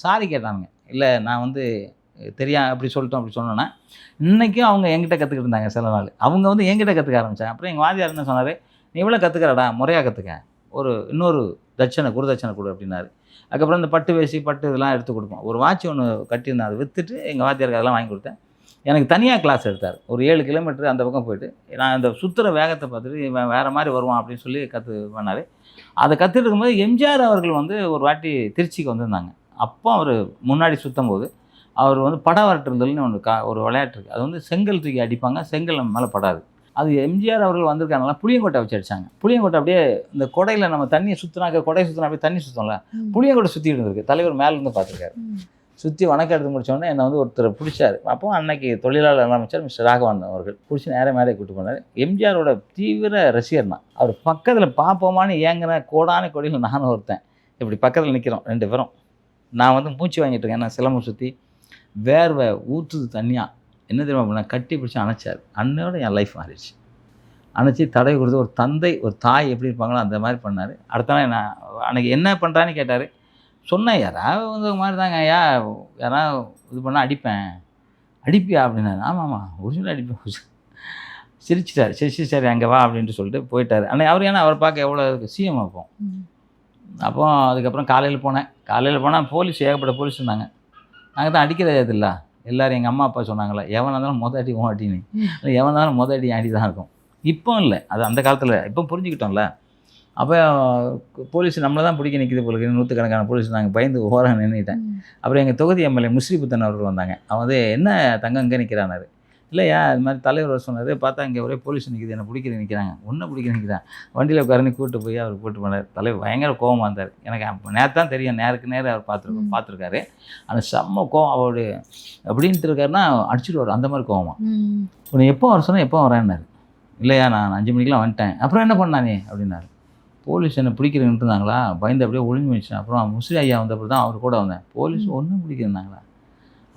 சாரி கேட்டானுங்க. இல்லை நான் வந்து தெரியா அப்படி சொல்லிட்டோம் அப்படி சொன்னோன்னா இன்றைக்கும் அவங்க என்கிட்ட கற்றுக்கிட்டு இருந்தாங்க சில நாள். அவங்க வந்து என்கிட்ட கற்றுக்க ஆரம்பித்தாங்க அப்புறம் எங்கள் வாதியார் என்ன சொன்னார்? நீ இவ்வளோ கற்றுக்கிறடா முறையாக கற்றுக்க ஒரு இன்னொரு தட்சணை குருதட்சணை கொடு அப்படின்னாரு. அதுக்கப்புறம் இந்த பட்டு வேசி பட்டு இதெல்லாம் எடுத்து கொடுப்போம். ஒரு வாட்ச் ஒன்று கட்டியிருந்தேன் அதை விற்றுட்டு எங்கள் வாத்தியாருக்கு அதெல்லாம் வாங்கி கொடுத்தேன். எனக்கு தனியாக கிளாஸ் எடுத்தார். ஒரு ஏழு கிலோமீட்டர் அந்த பக்கம் போயிட்டு நான் இந்த சுற்றுற வேகத்தை பார்த்துட்டு இவன் வேறு மாதிரி வருவான் அப்படின்னு சொல்லி கற்று பண்ணார். அதை கற்றுட்டு இருக்கும்போது எம்ஜிஆர் அவர்கள் வந்து ஒரு வாட்டி திருச்சிக்கு வந்திருந்தாங்க. அப்போ அவர் முன்னாடி சுற்றும் போது அவர் வந்து பட வரட்டுறதுன்னு ஒன்று கா ஒரு விளையாட்டு இருக்குது அது வந்து செங்கல் தூக்கி அடிப்பாங்க. செங்கல் நம்ம மேலே படாது. அது எம்ஜிஆர் அவர்கள் வந்திருக்காங்கலாம் புளியங்கொட்டை வச்சு அடிச்சாங்க. புளியங்கொட்டை அப்படியே இந்த கொடையில் நம்ம தண்ணியை சுற்றினாக்க கொடை சுற்றினா அப்படியே தண்ணி சுற்றோம்ல புளியங்கொட்டை சுற்றிட்டு இருந்திருக்கு. தலைவர் மேலேருந்து பார்த்துருக்காரு. சுற்றி வணக்கம் எடுத்து முடிச்சோடனே என்னை வந்து ஒருத்தர் பிடிச்சார். அப்போ அன்னைக்கு தொழிலாளர் அமைச்சர் மிஸ்டர் ராகவன் அவர்கள் பிடிச்சி நேரம் மேலே கூட்டு போனார். எம்ஜிஆரோட தீவிர ரசிகர் தான் அவர் பக்கத்தில் பார்ப்போமான்னு ஏங்கின கோடான கொடியில் நானும் ஒருத்தன். இப்படி பக்கத்தில் நிற்கிறோம் ரெண்டு பேரும். நான் வந்து மூச்சு வாங்கிட்டு இருக்கேன். நான் சிலம்பு சுற்றி வேர்வை ஊற்றுது தண்ணியாக என்ன தெரியுமா பண்ண கட்டி பிடிச்சி அணைச்சார். அன்னையோட என் லைஃப் மாறிடுச்சு. அணைச்சி தடவை கொடுத்து ஒரு தந்தை ஒரு தாய் எப்படி இருப்பாங்களோ அந்த மாதிரி பண்ணார். அடுத்த நாள் நான் அன்னைக்கு என்ன பண்ணுறான்னு கேட்டார். சொன்னேன் யாராவது வந்து மாதிரி தாங்க ஐயா யாராவது இது பண்ணால் அடிப்பேன். அடிப்பியா? அப்படின்னாரு. ஆமாம் ஆமாம் ஒரிஜினல் அடிப்பேன். சிரிச்சிட்டார். சிரிச்சு சரி அங்கே வா அப்படின்ட்டு சொல்லிட்டு போயிட்டார். ஆனால் அவர் ஏன்னா அவர் பார்க்க எவ்வளோ சிஎம் அப்போ அப்போ அதுக்கப்புறம் காலையில் போனேன். காலையில் போனால் போலீஸ் ஏகப்பட்ட போலீஸ் இருந்தாங்க. நாங்கள் தான் அடிக்கிறது இல்லை எல்லாரும் எங்கள் அம்மா அப்பா சொன்னாங்களே எவன் இருந்தாலும் மொத அடி உன் அடின்னு. இல்லை எவன் இருந்தாலும் மொத அடி அடி தான் இருக்கும். இப்போ இல்லை. அது அந்த காலத்தில் இப்போ புரிஞ்சுக்கிட்டோம்ல. அப்போ போலீஸ் நம்மளை தான் பிடிக்க நிற்கிது போல நூற்றுக்கணக்கான போலீஸ் நாங்கள் பயந்து ஓரம் நின்றுட்டேன் அப்புறம் எங்கள் தொகுதி எம்எல்ஏ முஸ்ரீபுத்தன் அவர்கள் வந்தாங்க. அவன் வந்து என்ன தங்கம் இங்கே நிற்கிறானாரு இல்லையா? இது மாதிரி தலைவர் வர சொன்னார் பார்த்தா இங்கே ஒரே போலீஸ் நிற்கிது என்ன பிடிக்கிற நிற்கிறாங்க ஒன்றும் பிடிக்கிற நிற்கிறான் வண்டியில் உட்காரனு கூப்பிட்டு போய் அவர் கூப்பிட்டு போனார். தலைவர் பயங்கர கோவமாக இருந்தார். எனக்கு அப்போ தான் தெரியும். நேருக்கு நேரம் அவர் பார்த்துருக்கோம். பார்த்துருக்காரு. அந்த செம்ம கோவம். அவருடைய அப்படின்ட்டு இருக்காருன்னா அடிச்சுடுவார். அந்த மாதிரி கோவமா. உன்னை எப்போ வர சொன்னால் எப்போ வரேன்னாரு. இல்லையா நான் அஞ்சு மணிக்கெலாம் வந்துட்டேன். அப்புறம் என்ன பண்ணானே? அப்படின்னாரு. போலீஸ் என்னை பிடிக்கிறேன்ட்டு இருந்தாங்களா? பயந்து அப்படியே ஒளிஞ்சு வச்சேன் அப்புறம் முஸ்லி ஐயா வந்தப்பறம் தான் அவர் கூட வந்தேன். போலீஸ் ஒன்றும் பிடிக்கிறேன்னாங்களா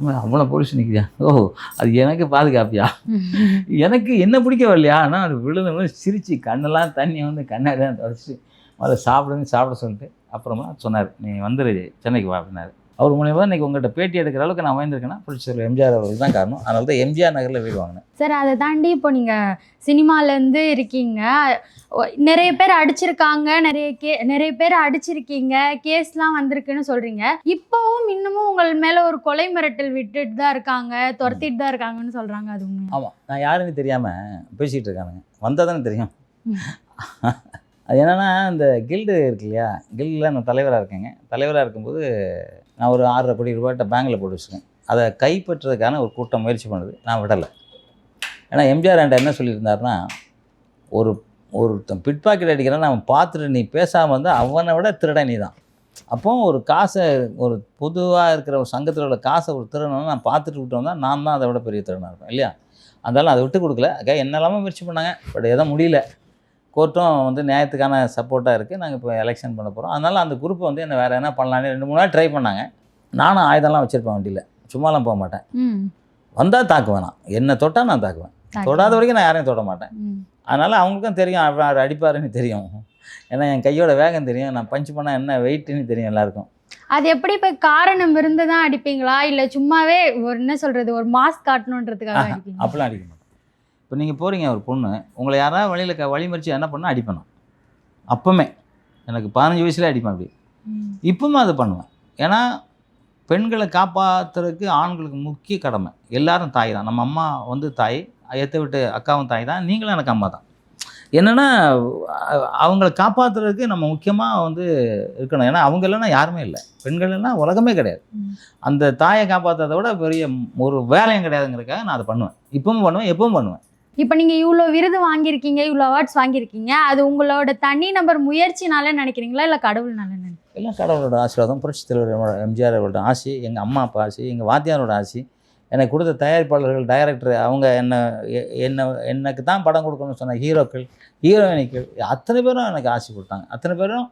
அவ்வளோ போலீஸ் நிற்கிறியா ஓ அது எனக்கு பாதுகாப்பியா? எனக்கு என்ன பிடிக்க வரலையா ஆனால் அது விழுந்தவங்க சிரித்து கண்ணெல்லாம் தண்ணியை வந்து கண்ணாடிலாம் தொடச்சி முதல்ல சாப்பிடுங்க சாப்பிட சொல்லிட்டு அப்புறமா சொன்னார் நீ வந்துரு சென்னைக்கு வா அப்படின்னாரு. அவர் மூலியமாக இன்றைக்கி உங்கள்கிட்ட பேட்டி எடுக்கிற அளவுக்கு நான் வாய்ந்திருக்கேன்னா புரட்சித்தலைவர் எம்ஜிஆர் அவர்கள் தான் காரணம். அதனால தான் எம்ஜிஆர் நகரில் வீடு வாங்கினேன். சார் அதை தாண்டி இப்போ நீங்கள் சினிமாலேருந்து இருக்கீங்க. நிறைய பேர் அடிச்சிருக்காங்க நிறைய கே நிறைய பேர் அடிச்சிருக்கீங்க கேஸ்லாம் வந்திருக்குன்னு சொல்கிறீங்க இப்போவும் இன்னமும் உங்கள் மேலே ஒரு கொலை மிரட்டல் விட்டுட்டு தான் இருக்காங்க துரத்திட்டு தான் இருக்காங்கன்னு சொல்கிறாங்க அது ஆமாம் நான் யாருன்னு தெரியாமல் பேசிகிட்டு இருக்கானுங்க. வந்தால் தானே தெரியும். அது என்னென்னா இந்த கில்டு இருக்கு இல்லையா? கில்டில் நான் தலைவராக இருக்கேங்க. தலைவராக இருக்கும்போது நான் ஒரு ஆறரை கோடி ரூபாய்ட்ட பேங்கில் போட்டு வச்சுருக்கேன். அதை கைப்பற்றுறதுக்கான ஒரு கூட்டம் முயற்சி பண்ணுது. நான் விடலை. ஏன்னா எம்ஜிஆர் என்கிட்ட என்ன சொல்லியிருந்தாருன்னா ஒரு ஒருத்தன் பிட் பாக்கெட் அடிக்கிறான் அவன் பார்த்துட்டு நீ பேசாமல் வந்தால் அவனை விட திருடன் நீ தான் அப்போ ஒரு காசை ஒரு பொதுவாக இருக்கிற ஒரு சங்கத்தில் உள்ள காசை ஒரு திருடனா நான் பார்த்துட்டு விட்டோம்னா வந்தால் நான் தான் அதை விட பெரிய திருடனாக இருப்பேன் இல்லையா? அதனால் அதை விட்டு கொடுக்கல. அக்கா என்னெல்லாமோ முயற்சி பண்ணாங்க பட் எதுவும் முடியல. கோர்ட்டும் வந்து நியாயத்துக்கான சப்போர்ட்டாக இருக்குது நாங்கள் இப்போ எலெக்ஷன் பண்ண போகிறோம் அதனால் அந்த குரூப்பை வந்து என்ன வேறு என்ன பண்ணலான்னு ரெண்டு மூணு நாள் ட்ரை பண்ணாங்க. நானும் ஆயுதம்லாம் வச்சுருப்பேன் வண்டியில். சும்மாலாம் போக மாட்டேன். வந்தால் தாக்குவேன் நான். என்னை தொட்டால் நான் தாக்குவேன். தொடாத வரைக்கும் நான் யாரையும் தொட மாட்டேன். அதனால் அவங்களுக்கும் தெரியும். அவர் அடிப்பாருன்னு தெரியும். ஏன்னா என் கையோட வேகம் தெரியும். நான் பஞ்ச் பண்ணால் என்ன வெயிட்டுன்னு தெரியும் எல்லாருக்கும். அது எப்படி இப்போ காரணம் இருந்து தான் அடிப்பீங்களா? இல்லை சும்மாவே ஒரு என்ன சொல்கிறது ஒரு மாஸ்க் காட்டணுன்றதுக்காக அப்படிலாம் அடிக்க மாட்டேன். இப்போ நீங்கள் போகிறீங்க ஒரு பொண்ணு உங்களை யாராவது வழியில் க வழி மறிச்சு என்ன பண்ணால் அடிப்பேன் நான் அப்போமே எனக்கு பதினஞ்சு வயசுல அடிப்பேன் அப்படி இப்பவும் அது பண்ணுவேன். ஏன்னா பெண்களை காப்பாற்றுறதுக்கு ஆண்களுக்கு முக்கிய கடமை. எல்லாரும் தாய் தான். நம்ம அம்மா வந்து தாய் எத்தை விட்டு அக்காவும் தாய் தான். நீங்களும் எனக்கு அம்மா தான். என்னென்னா அவங்கள காப்பாற்றுறதுக்கு நம்ம முக்கியமாக வந்து இருக்கணும். ஏன்னா அவங்க இல்லைன்னா யாருமே இல்லை. பெண்கள் இல்லைன்னா உலகமே கிடையாது. அந்த தாயை காப்பாற்றுறத விட பெரிய ஒரு வேலையும் கிடையாதுங்கிறதுக்காக நான் அதை பண்ணுவேன். இப்பவும் பண்ணுவேன் எப்பவும் பண்ணுவேன். இப்போ நீங்கள் இவ்வளோ விருது வாங்கியிருக்கீங்க இவ்வளோ அவார்ட்ஸ் வாங்கியிருக்கீங்க அது உங்களோட தனி நபர் முயற்சினால நினைக்கிறீங்களா இல்லை கடவுள்னால நினைக்கிறீங்க எல்லாம் கடவுளோட ஆசீர்வாதம். புரட்சித் தலைவர் எம்ஜிஆர் அவரோட ஆசி எங்கள் அம்மா அப்பா ஆசி எங்கள் வாத்தியாரோட ஆசி. எனக்கு கொடுத்த தயாரிப்பாளர்கள் டைரக்டர் அவங்க என்ன எ- என்ன எனக்கு தான் படம் கொடுக்கணும்னு சொன்ன ஹீரோக்கள் ஹீரோயினிக்கள் அத்தனை பேரும் எனக்கு ஆசை கொடுத்தாங்க. அத்தனை பேரும்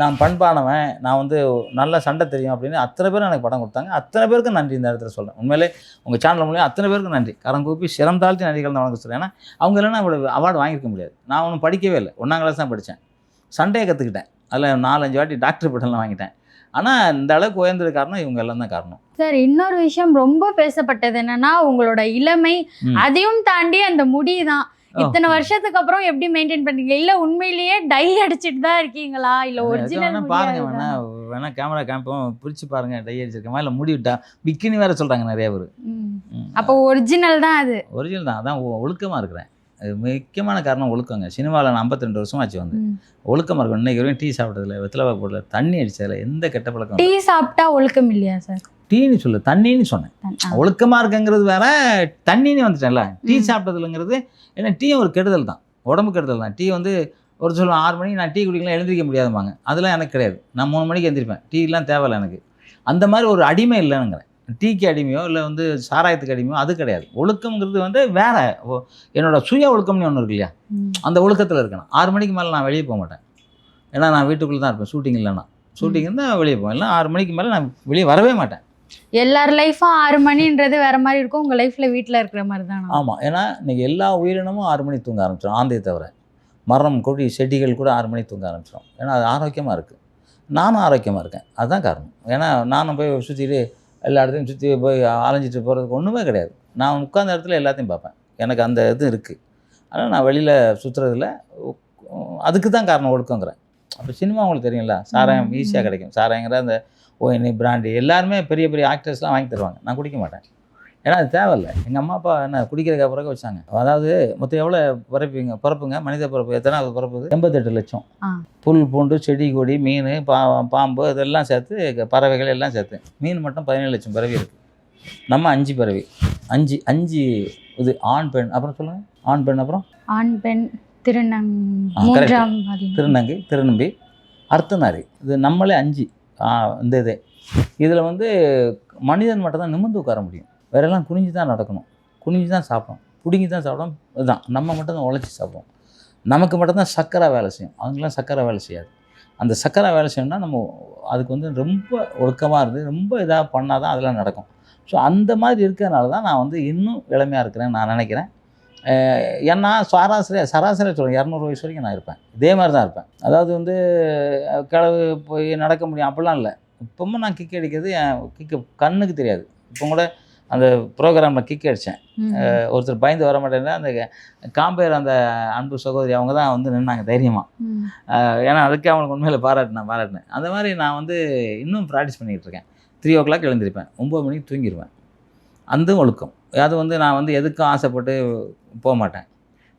நான் பண்பானவன் நான் வந்து நல்லா சண்டை தெரியும் அப்படின்னு அத்தனை பேரும் எனக்கு படம் கொடுத்தாங்க. அத்தனை பேருக்கும் நன்றி இந்த இடத்துல சொல்கிறேன் உண்மையிலே உங்கள் சேனல் மூலியம் அத்தனை பேருக்கும் நன்றி. கரங்கூப்பி சிரம் தாழ்த்தி நன்றிகள் தான் வணக்கம் சொல்கிறேன் ஏன்னா அவங்க இல்லைன்னா இவ்வளோ அவார்டு வாங்கியிருக்க முடியாது. நான் ஒன்றும் படிக்கவே இல்லை. ஒன்றாம் கிளாஸ் தான் படித்தேன். சண்டையை கற்றுக்கிட்டேன் அதில் நாலஞ்சு வாட்டி டாக்டர் பட்டம்லாம் வாங்கிட்டேன். ஆனால் இந்த அளவுக்கு உயர்ந்தது காரணம் இவங்க எல்லாம் தான் காரணம். சார் இன்னொரு விஷயம் ரொம்ப பேசப்பட்டது என்னன்னா உங்களோட இளமை. அதையும் தாண்டி அந்த முடி தான். இத்தனை வருஷத்துக்கு அப்புறம் எப்படி மெயின்டைன் பண்றீங்க? இல்ல உண்மையிலேயே டை அடிச்சிட்டு தான் இருக்கீங்களா? இல்ல ஒரிஜினல் பாருங்க வேணா வேணா கேமரா காமிப்போம். பிரிச்சு பாருங்க டை அடிச்சிருக்கமா? இல்லை முடி விட்டா? பிக்கினி வேற சொல்றாங்க நிறைய பேர். அப்போ ஒரிஜினல் தான் அது. ஒரிஜினல் தான். அதான் ஒழுக்கமா இருக்கிறேன். அது முக்கியமான காரணம் ஒழுக்கங்க. சினிமாவில் நான் 52 வருஷம் ஆச்சு வந்து. ஒழுக்கமா இருக்கும் இன்னைக்கு வரையும் டீ சாப்பிட்டதில்ல வெத்தலை போடல தண்ணி அடிச்சதில்ல எந்த கெட்ட பழக்கம் டீ. சாப்பிட்டா ஒழுக்கம் இல்லையா சார்? டீன்னு சொல்லு தண்ணின்னு சொன்னேன். ஆ. ஒழுக்கமா இருக்குங்கிறது வேற தண்ணின்னு வந்துட்டேன்ல. டீ. சாப்பிட்டதுலங்கிறது ஏன்னா டீயும் ஒரு கெடுதல் தான். உடம்பு கெடுதல் தான். டீ வந்து ஒரு சொல்லுவோம் ஆறு மணிக்கு நான் டீ குடிக்கலாம் எழுந்திரிக்க முடியாதுமாங்க அதெல்லாம் எனக்கு கிடையாது. நான் மூணு மணிக்கு எழுந்திரிப்பேன் டீலாம் தேவையில்லை எனக்கு. அந்த மாதிரி ஒரு அடிமை இல்லைனுங்கிறேன் டீக்கு அடிமையோ இல்லை வந்து சாராயத்துக்கு அடிமையோ அது கிடையாது. ஒழுக்கம்ங்கிறது வந்து வேற. என்னோட சுய ஒழுக்கம்னு ஒன்று இருக்கு இல்லையா. அந்த ஒழுக்கத்தில் இருக்கணும். ஆறு மணிக்கு மேலே நான் வெளியே போக மாட்டேன். ஏன்னா நான் வீட்டுக்குள்ளே தான் இருப்பேன். ஷூட்டிங் இல்லைன்னா. ஷூட்டிங் இருந்தால் வெளியே போவேன். இல்லை ஆறு மணிக்கு மேலே நான் வெளியே வரவே மாட்டேன். எல்லார் லைஃபும் ஆறு மணின்றது வேற மாதிரி இருக்கும். உங்க லைஃப்ல வீட்ல இருக்கிற மாதிரி தான் ஆமாம் ஏன்னா இன்னைக்கு எல்லா உயிரினமும் ஆறு மணிக்கு தூங்க ஆரம்பிச்சிடும் ஆந்தையை தவிர. மரம் கொடி செடிகள் கூட ஆறு மணிக்கு தூங்க ஆரம்பிச்சிடும் ஏன்னா அது ஆரோக்கியமாக இருக்குது நானும் ஆரோக்கியமாக இருக்கேன். அதுதான் காரணம். ஏன்னா நானும் போய் சுற்றிட்டு எல்லா இடத்தையும் சுற்றி போய் அலைஞ்சிட்டு போகிறதுக்கு ஒன்றுமே கிடையாது. நான் உட்கார்ந்த இடத்துல எல்லாத்தையும் பார்ப்பேன். எனக்கு அந்த இது இருக்குது ஆனால் நான் வெளியில் சுற்றுறதில்ல அதுக்கு தான் காரணம் ஒழுக்கங்கிறேன். அப்போ சினிமா உங்களுக்கு தெரியும்ல? சாராயம் ஈஸியாக. கிடைக்கும். சாராயங்கிற அந்த ஓஎன்இ பிராண்டு எல்லாருமே பெரிய பெரிய ஆக்டர்ஸ்லாம் வாங்கி தருவாங்க. நான் குடிக்க மாட்டேன். ஏன்னா அது தேவையில்லை. எங்கள் அம்மா அப்பா என்ன குடிக்கிறதுக்கு பிறகு வச்சாங்க அதாவது மொத்தம் எவ்வளோ பிறப்பீங்க? பிறப்புங்க? மனித பிறப்பு. எத்தனாவது பிறப்பு எண்பத்தெட்டு லட்சம். புல் பூண்டு செடி கொடி மீன் பா பாம்பு இதெல்லாம் சேர்த்து பறவைகள் எல்லாம் சேர்த்து. மீன் மட்டும் பதினேழு லட்சம் பிறவி இருக்குது நம்ம அஞ்சு பிறவி. அஞ்சு அஞ்சு இது ஆண் பெண். அப்புறம் சொல்லுங்கள் ஆண் பெண் அப்புறம்? ஆண் பெண் திருநங். திருநங்கை திருநம்பி அர்த்தநாரி. இது நம்மளே அஞ்சு. இந்த இது. இதில் வந்து மனிதன் மட்டும் தான் நிமிர்ந்து உட்கார முடியும். வேறெல்லாம் குனிஞ்சு தான் நடக்கணும். குனிஞ்சு தான் சாப்பிடும் பிடுங்கி தான் சாப்பிடும் இதுதான். நம்ம மட்டும் தான் உழைச்சி சாப்பிடுவோம். நமக்கு மட்டும்தான் சக்கரை வேலை செய்யும். அவங்களாம் சக்கரை வேலை செய்யாது. அந்த சக்கரை வேலை செய்யணும்னா நம்ம அதுக்கு வந்து ரொம்ப ஒழுக்கமாக இருந்து ரொம்ப இதாக பண்ணால் தான் அதெல்லாம் நடக்கும். ஸோ அந்த மாதிரி இருக்கிறதுனால தான் நான் வந்து இன்னும் இளமையாக இருக்கிறேன்னு நான் நினைக்கிறேன். ஏன்னா சராசரியாக சராசரியாக சொல்கிறேன் இரநூறு வயசு வரைக்கும் நான் இருப்பேன். இதே மாதிரி தான் இருப்பேன். அதாவது வந்து கிளவு போய் நடக்க முடியும் அப்படிலாம் இல்லை. இப்பவும் நான் கிக் அடிக்கிறது என் கிக்கு கண்ணுக்கு தெரியாது. இப்போ கூட அந்த ப்ரோக்ராமில் கிக் அடித்தேன். ஒருத்தர் பயந்து வர மாட்டேன்னா அந்த காம்பேர் அந்த அன்பு சகோதரி அவங்க தான் வந்து நின்னாங்க தைரியமாக. ஏன்னா அதுக்கு அவனுக்கு உண்மையில் பாராட்டினேன் பாராட்டினேன். அந்த மாதிரி நான் வந்து இன்னும் ப்ராக்டிஸ் பண்ணிகிட்டு இருக்கேன். த்ரீ ஓ கிளாக் எழுந்திருப்பேன். ஒம்பது மணிக்கு தூங்கிடுவேன் அந்த ஒழுக்கம். அது வந்து நான் வந்து எதுக்கும் ஆசைப்பட்டு போக மாட்டேன்?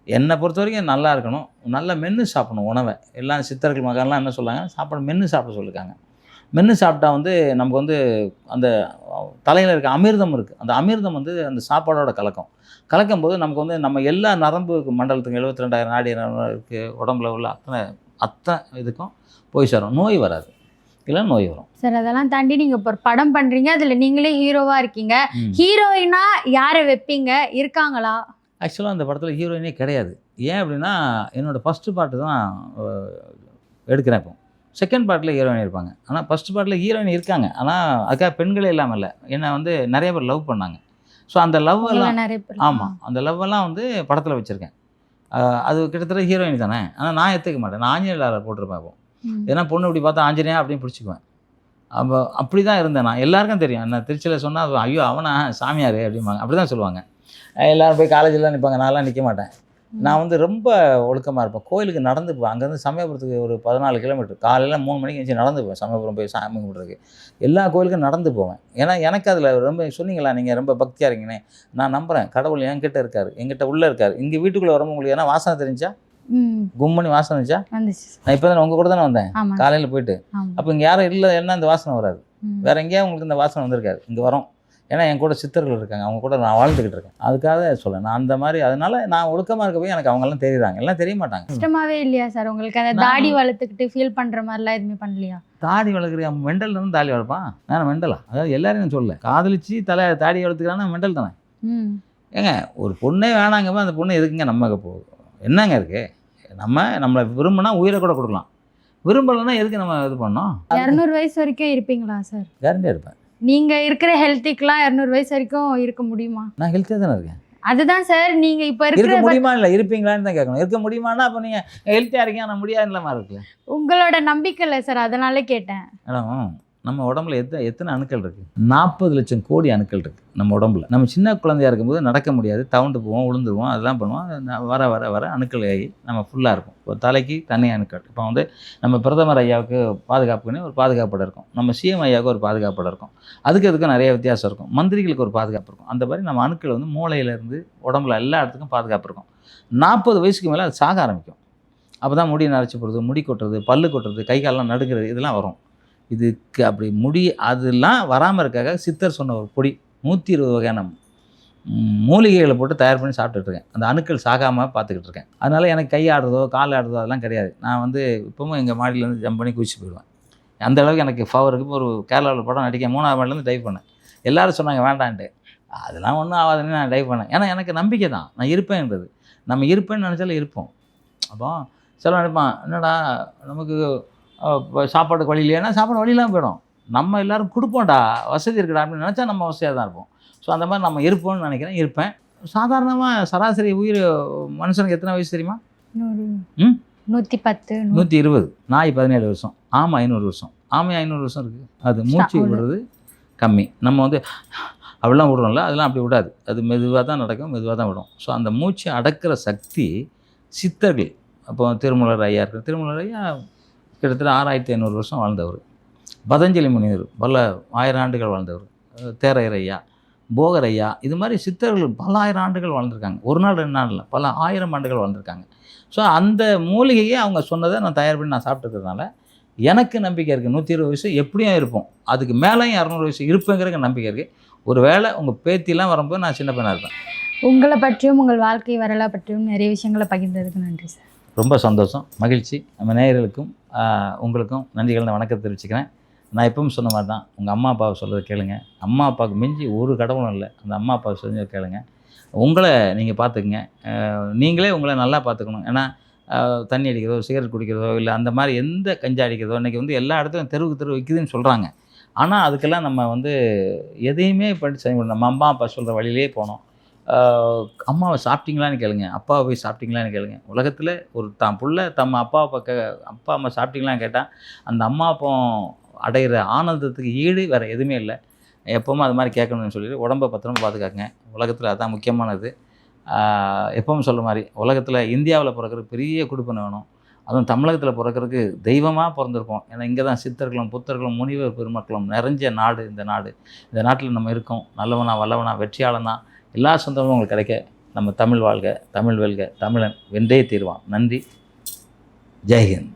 என்னை பொறுத்த வரைக்கும் நல்லா இருக்கணும். நல்லா மென்று சாப்பிடணும் உணவை. எல்லாம் சித்தர்கள் மகன்லாம் என்ன சொல்லுவாங்க சாப்பிட மென்று சாப்பிட சொல்லியிருக்காங்க மென்று சாப்பிட்டா வந்து நமக்கு வந்து அந்த தலையில் இருக்க அமிர்தம் இருக்குது அந்த அமிர்தம் வந்து அந்த சாப்பாடோட கலக்கும். கலக்கும் போது நமக்கு வந்து நம்ம எல்லா நரம்பு மண்டலத்துக்கும் எழுபத்தி ரெண்டாயிரம் நாடி நரம்பு இருக்குது உடம்புல உள்ள அத்தனை அத்தனை இதுக்கும் போய் சேரும். நோய் வராது. இல்லை நோய் வரும். சார் அதெல்லாம் தாண்டி நீங்க இப்போ ஒரு படம் பண்றீங்க அதுல நீங்களே ஹீரோவா இருக்கீங்க. ஹீரோயினா யாரை வைப்பீங்க? இருக்காங்களா? ஆக்சுவலாக அந்த படத்தில் ஹீரோயினே கிடையாது. ஏன் அப்படின்னா என்னோடய ஃபஸ்ட்டு பாட்டு தான் எடுக்கிறேன் இப்போ. செகண்ட் பார்ட்டில் ஹீரோயின் இருப்பாங்க. ஆனால் ஃபஸ்ட் பார்ட்டில் ஹீரோயின் இருக்காங்க. ஆனால் அதுக்காக பெண்களே இல்லாமல் இல்லை. என்னை வந்து நிறைய பேர் லவ் பண்ணாங்க. ஸோ அந்த லவ் எல்லாம் நிறைய பேர். ஆமாம் அந்த லவ் எல்லாம் வந்து படத்தில் வச்சுருக்கேன். அது கிட்டத்தட்ட ஹீரோயின் தானே. ஆனால் நான் எடுத்துக்க மாட்டேன். நான் ஆஞ்சநேயர் போட்டிருப்பேன் இப்போ. ஏன்னா பொண்ணு இப்படி பார்த்தா ஆஞ்சநேயா அப்படின்னு பிடிச்சிக்குவேன். அப்போ அப்படி தான் இருந்தேன் நான். எல்லாருக்கும் தெரியும். என்ன திருச்சியில் சொன்னால் ஐயோ அவனா சாமியார் அப்படிம்பாங்க. அப்படி தான் சொல்லுவாங்க. எல்லோரும் போய் காலேஜில் நிற்பாங்க நான்லாம் நிற்க மாட்டேன். நான் வந்து ரொம்ப ஒழுக்கமாக இருப்பேன். கோயிலுக்கு நடந்து போவேன். அங்கேருந்து சமயபுரத்துக்கு ஒரு பதினாலு கிலோமீட்டர். காலையில் மூணு மணிக்கு எழுந்து நடந்து போவேன். சமயபுரம் போய் சாமி கும்பிட்றதுக்கு. எல்லா கோயிலுக்கும் நடந்து போவேன். ஏன்னா எனக்கு அதில் ரொம்ப சொன்னீங்களா நீங்கள் ரொம்ப பக்தியாக இருக்கீங்கன்னே. நான் நம்புகிறேன் கடவுள் என்கிட்ட இருக்கார். என்கிட்ட உள்ளே இருக்கார். இங்கே வீட்டுக்குள்ளே வரவங்க உங்களுக்கு ஏன்னா வாசனை தெரிஞ்சா கும்மணி வாசனை வந்துச்சு? நான் இப்போ தான் உங்கள் கூட தானே வந்தேன். காலையில் போயிட்டு. அப்போ இங்கே யாரும் இல்லை என்ன இந்த வாசனை வராது. வேற எங்கேயாவது உங்களுக்கு இந்த வாசனை வந்திருக்காது. இங்கே வரோம். ஏன்னா என் கூட சித்தர்கள் இருக்காங்க. அவங்க கூட நான் வாழ்ந்துக்கிட்டு இருக்கேன். அதுக்காக சொல்ல நான் அந்த மாதிரி அதனால நான் ஒழுக்கமாக இருக்க போய் எனக்கு அவங்கெல்லாம் தெரியுறாங்க. எல்லாம் தெரிய மாட்டாங்க. கஷ்டமாவே இல்லையா சார்? உங்களுக்கு அந்த தாடி வளர்த்துக்கிட்டு ஃபீல் பண்ற மாதிரிலாம் எதுவுமே பண்ணலையா? தாடி வளர்க்குற மெண்டல் இருந்து தாடி வளர்ப்பான் நான் மெண்டலா? அதாவது எல்லாரையும் நான் சொல்ல காதலிச்சு தலை தாடி வளர்த்துக்கிறான்னா மெண்டல் தானே? ஏங்க ஒரு பொண்ணே வேணாங்கப்போ அந்த பொண்ணு எதுக்குங்க நம்ம போகுது? என்னங்க இருக்கு? நம்ம நம்மளை விரும்பினா உயிரை கூட கொடுக்கலாம். விரும்பலைன்னா எதுக்கு நம்ம இது பண்ணோம்? இரநூறு வயசு வரைக்கும் இருப்பீங்களா சார் கேரண்டியாக இருப்பேன். நீங்க இருக்கிற ஹெல்த்திக்கெல்லாம் இரநூறு வயசு வரைக்கும் இருக்க முடியுமா? நான் ஹெல்த்தியாக தானே இருக்கேன். அதுதான் சார் நீங்க இப்ப இருக்க இருக்கிற முடியுமா இல்லை? இருப்பீங்களான்னு தான் கேட்கணும். இருக்க முடியுமான்னா அப்போ நீங்கள் ஹெல்த்தியாக இருக்கீங்க ஆனால் முடியாதுல மாதிரி இருக்குல்ல. உங்களோட நம்பிக்கை இல்லை சார் அதனால கேட்டேன். மேடம் நம்ம உடம்புல எத்தனை எத்தனை அணுக்கள் இருக்குது நாற்பது லட்சம் கோடி அணுக்கள் இருக்குது நம்ம உடம்புல. நம்ம சின்ன குழந்தையா இருக்கும்போது நடக்க முடியாது. தவுண்டு போவோம் விழுந்துருவோம் அதெல்லாம் பண்ணுவோம். வர வர வர அணுக்கள் ஆகி நம்ம ஃபுல்லாக இருக்கும் இப்போ தலைக்கு தனி அணுக்கள். இப்போ வந்து நம்ம பிரதமர் ஐயாவுக்கு பாதுகாப்புக்குன்னு ஒரு பாதுகாப்போட இருக்கும். நம்ம சிஎம் ஐயாவுக்கு ஒரு பாதுகாப்போட இருக்கும். அதுக்கு அதுக்கும் நிறைய வித்தியாசம் இருக்கும். மந்திரிகளுக்கு ஒரு பாதுகாப்பு இருக்கும். அந்த மாதிரி நம்ம அணுக்கள் வந்து மூளையிலேருந்து உடம்புல எல்லா இடத்துக்கும் பாதுகாப்பு இருக்கும். நாற்பது வயசுக்கு மேலே அது சாக ஆரம்பிக்கும். அப்போ தான் முடி நரைச்சி போடுறது முடி கொட்டுறது பல்லு கொட்டுறது கை காலெல்லாம் நடுங்கிறது இதெல்லாம் வரும். இதுக்கு அப்படி முடி அதெல்லாம் வராமல் இருக்காக சித்தர் சொன்ன ஒரு பொடி நூற்றி இருபது வகையான மூலிகைகளை போட்டு தயார் பண்ணி சாப்பிட்டுட்ருக்கேன். அந்த அணுக்கள் சாகாமல் பார்த்துக்கிட்டு இருக்கேன் அதனால் எனக்கு கை ஆடுறதோ கால் ஆடுறதோ அதெல்லாம் கிடையாது. நான் வந்து இப்போவும் எங்கள் மாடியிலேருந்து ஜம்ப் பண்ணி குதிச்சு போயிடுவேன். அந்த அளவுக்கு எனக்கு பவர் இருக்குது இப்போ ஒரு கேரளாவில் படம் நடிக்க மூணாவது மாடிலேருந்து டைவ் பண்ணேன். எல்லோரும் சொன்னாங்க வேண்டான்ட்டு. அதெல்லாம் ஒன்றும் ஆகாதுன்னு நான் டைவ் பண்ணேன். ஏன்னா எனக்கு நம்பிக்கை தான். நான் இருப்பேன்ன்றது நம்ம இருப்பேன்னு நினச்சாலும் இருப்போம். அப்போ சில நினைப்பான் என்னடா நமக்கு சாப்பாட்டுக்கு வழி இல்லையானா சாப்பாடு வழியெல்லாம் போயிடும். நம்ம எல்லாரும் கொடுப்போம்டா. வசதி இருக்குடா அப்படின்னு நினச்சா நம்ம வசதியாக தான் இருப்போம். ஸோ அந்த மாதிரி நம்ம இருப்போம்னு நினைக்கிறேன் இருப்பேன். சாதாரணமாக சராசரி உயிர் மனுஷனுக்கு எத்தனை வயசு தெரியுமா? ம்? நூத்தி பத்து நூற்றி இருபது நாய் பதினேழு வருஷம். ஆமை ஐநூறு வருஷம். ஆமை ஐநூறு வருஷம் இருக்குது அது மூச்சு. விடுறது கம்மி. நம்ம வந்து அப்படிலாம் விடுறோம்ல அதெல்லாம் அப்படி விடாது. அது மெதுவாக தான் நடக்கும் மெதுவாக தான் விடும். ஸோ அந்த மூச்சு அடக்கிற சக்தி சித்தர்கள் அப்போ திருமலர் ஐயா இருக்கு திருமலர் ஐயா கிட்டத்தட்ட ஆறாயிரத்தி ஐநூறு வருஷம் வாழ்ந்தவர். பதஞ்சலி முனிவர் பல ஆயிரம் ஆண்டுகள் வாழ்ந்தவர். தேரையரையா போகரையா ஐயா இது மாதிரி சித்தர்கள் பல ஆயிரம் ஆண்டுகள் வாழ்ந்திருக்காங்க. ஒரு நாள் ரெண்டு நாள் இல்லை பல ஆயிரம் ஆண்டுகள் வாழ்ந்திருக்காங்க. ஸோ அந்த மூலிகையை அவங்க சொன்னதை நான் தயார் பண்ணி நான் சாப்பிட்டுக்கிறதுனால எனக்கு நம்பிக்கை இருக்குது நூற்றி இருபது வயசு எப்படியும் இருப்போம். அதுக்கு மேலேயும் இரநூறு வயசு இருப்பேங்கிறதுக்கு நம்பிக்கை இருக்குது ஒரு வேளை உங்கள் பேத்திலாம் வரும்போது நான் சின்ன பையனாக இருப்பேன். உங்களை பற்றியும் உங்கள் வாழ்க்கை வரலாறு பற்றியும் நிறைய விஷயங்களை பகிர்ந்ததுக்கு நன்றி சார். ரொம்ப சந்தோஷம் மகிழ்ச்சி. நம்ம நேயர்களுக்கும் உங்களுக்கும் உங்களுக்கும் நன்றிகள் வணக்கம் தெரிவிச்சுக்கிறேன். நான் எப்பவும் சொன்ன மாதிரி தான் உங்கள் அம்மா அப்பாவை சொல்கிறத கேளுங்க. அம்மா அப்பாவுக்கு மிஞ்சி ஒரு கடவுளும் இல்லை. அந்த அம்மா அப்பாவை சொல்லி கேளுங்க. உங்களை நீங்கள் பார்த்துக்குங்க. நீங்களே உங்களை நல்லா பார்த்துக்கணும். ஏன்னா தண்ணி அடிக்கிறதோ சிகரெட் குடிக்கிறதோ இல்லை அந்த மாதிரி எந்த கஞ்சா அடிக்கிறதோ இன்றைக்கி வந்து எல்லா இடத்துலையும் தெருவுக்கு தெரு வைக்குதுன்னு சொல்கிறாங்க ஆனால் அதுக்கெல்லாம் நம்ம வந்து எதையுமே படித்து செய்ய முடியும் நம்ம அம்மா அப்பா சொல்கிற வழியிலே போனோம். அம்மாவை சாப்பிட்டீங்களான்னு கேளுங்க. அப்பாவை போய் சாப்பிட்டீங்களான்னு கேளுங்க. உலகத்தில் ஒரு தான் பிள்ளை தம் அப்பா பக்க அப்பா அம்மா சாப்பிட்டீங்களான்னு கேட்டால் அந்த அம்மா அப்பா அடையிற ஆனந்தத்துக்கு ஈடு வேறு எதுவுமே இல்லை. எப்போவுமே அது மாதிரி கேட்கணும்னு சொல்லிட்டு உடம்பை பத்திரமா பார்த்துக்காங்க உலகத்தில் அதுதான் முக்கியமானது. எப்பவும் சொல்ல மாதிரி உலகத்தில் இந்தியாவில் பிறக்கிறதுக்கு பெரிய குடும்பம் வேணும். அதுவும் தமிழகத்தில் பிறக்கிறதுக்கு தெய்வமாக பிறந்திருப்போம் ஏன்னா இங்கே தான் சித்தர்களும் புத்தர்களும் முனிவர் பெருமக்களும் நிறைஞ்ச நாடு இந்த நாடு. இந்த நாட்டில் நம்ம இருக்கோம். நல்லவனா வல்லவனா வெற்றியாளனா எல்லா சொந்தமும் உங்களுக்கு கிடைக்க நம்ம தமிழ் வாழ்க தமிழ் வெல்க தமிழன் வென்றே தீர்வான். நன்றி. ஜெய்ஹிந்த்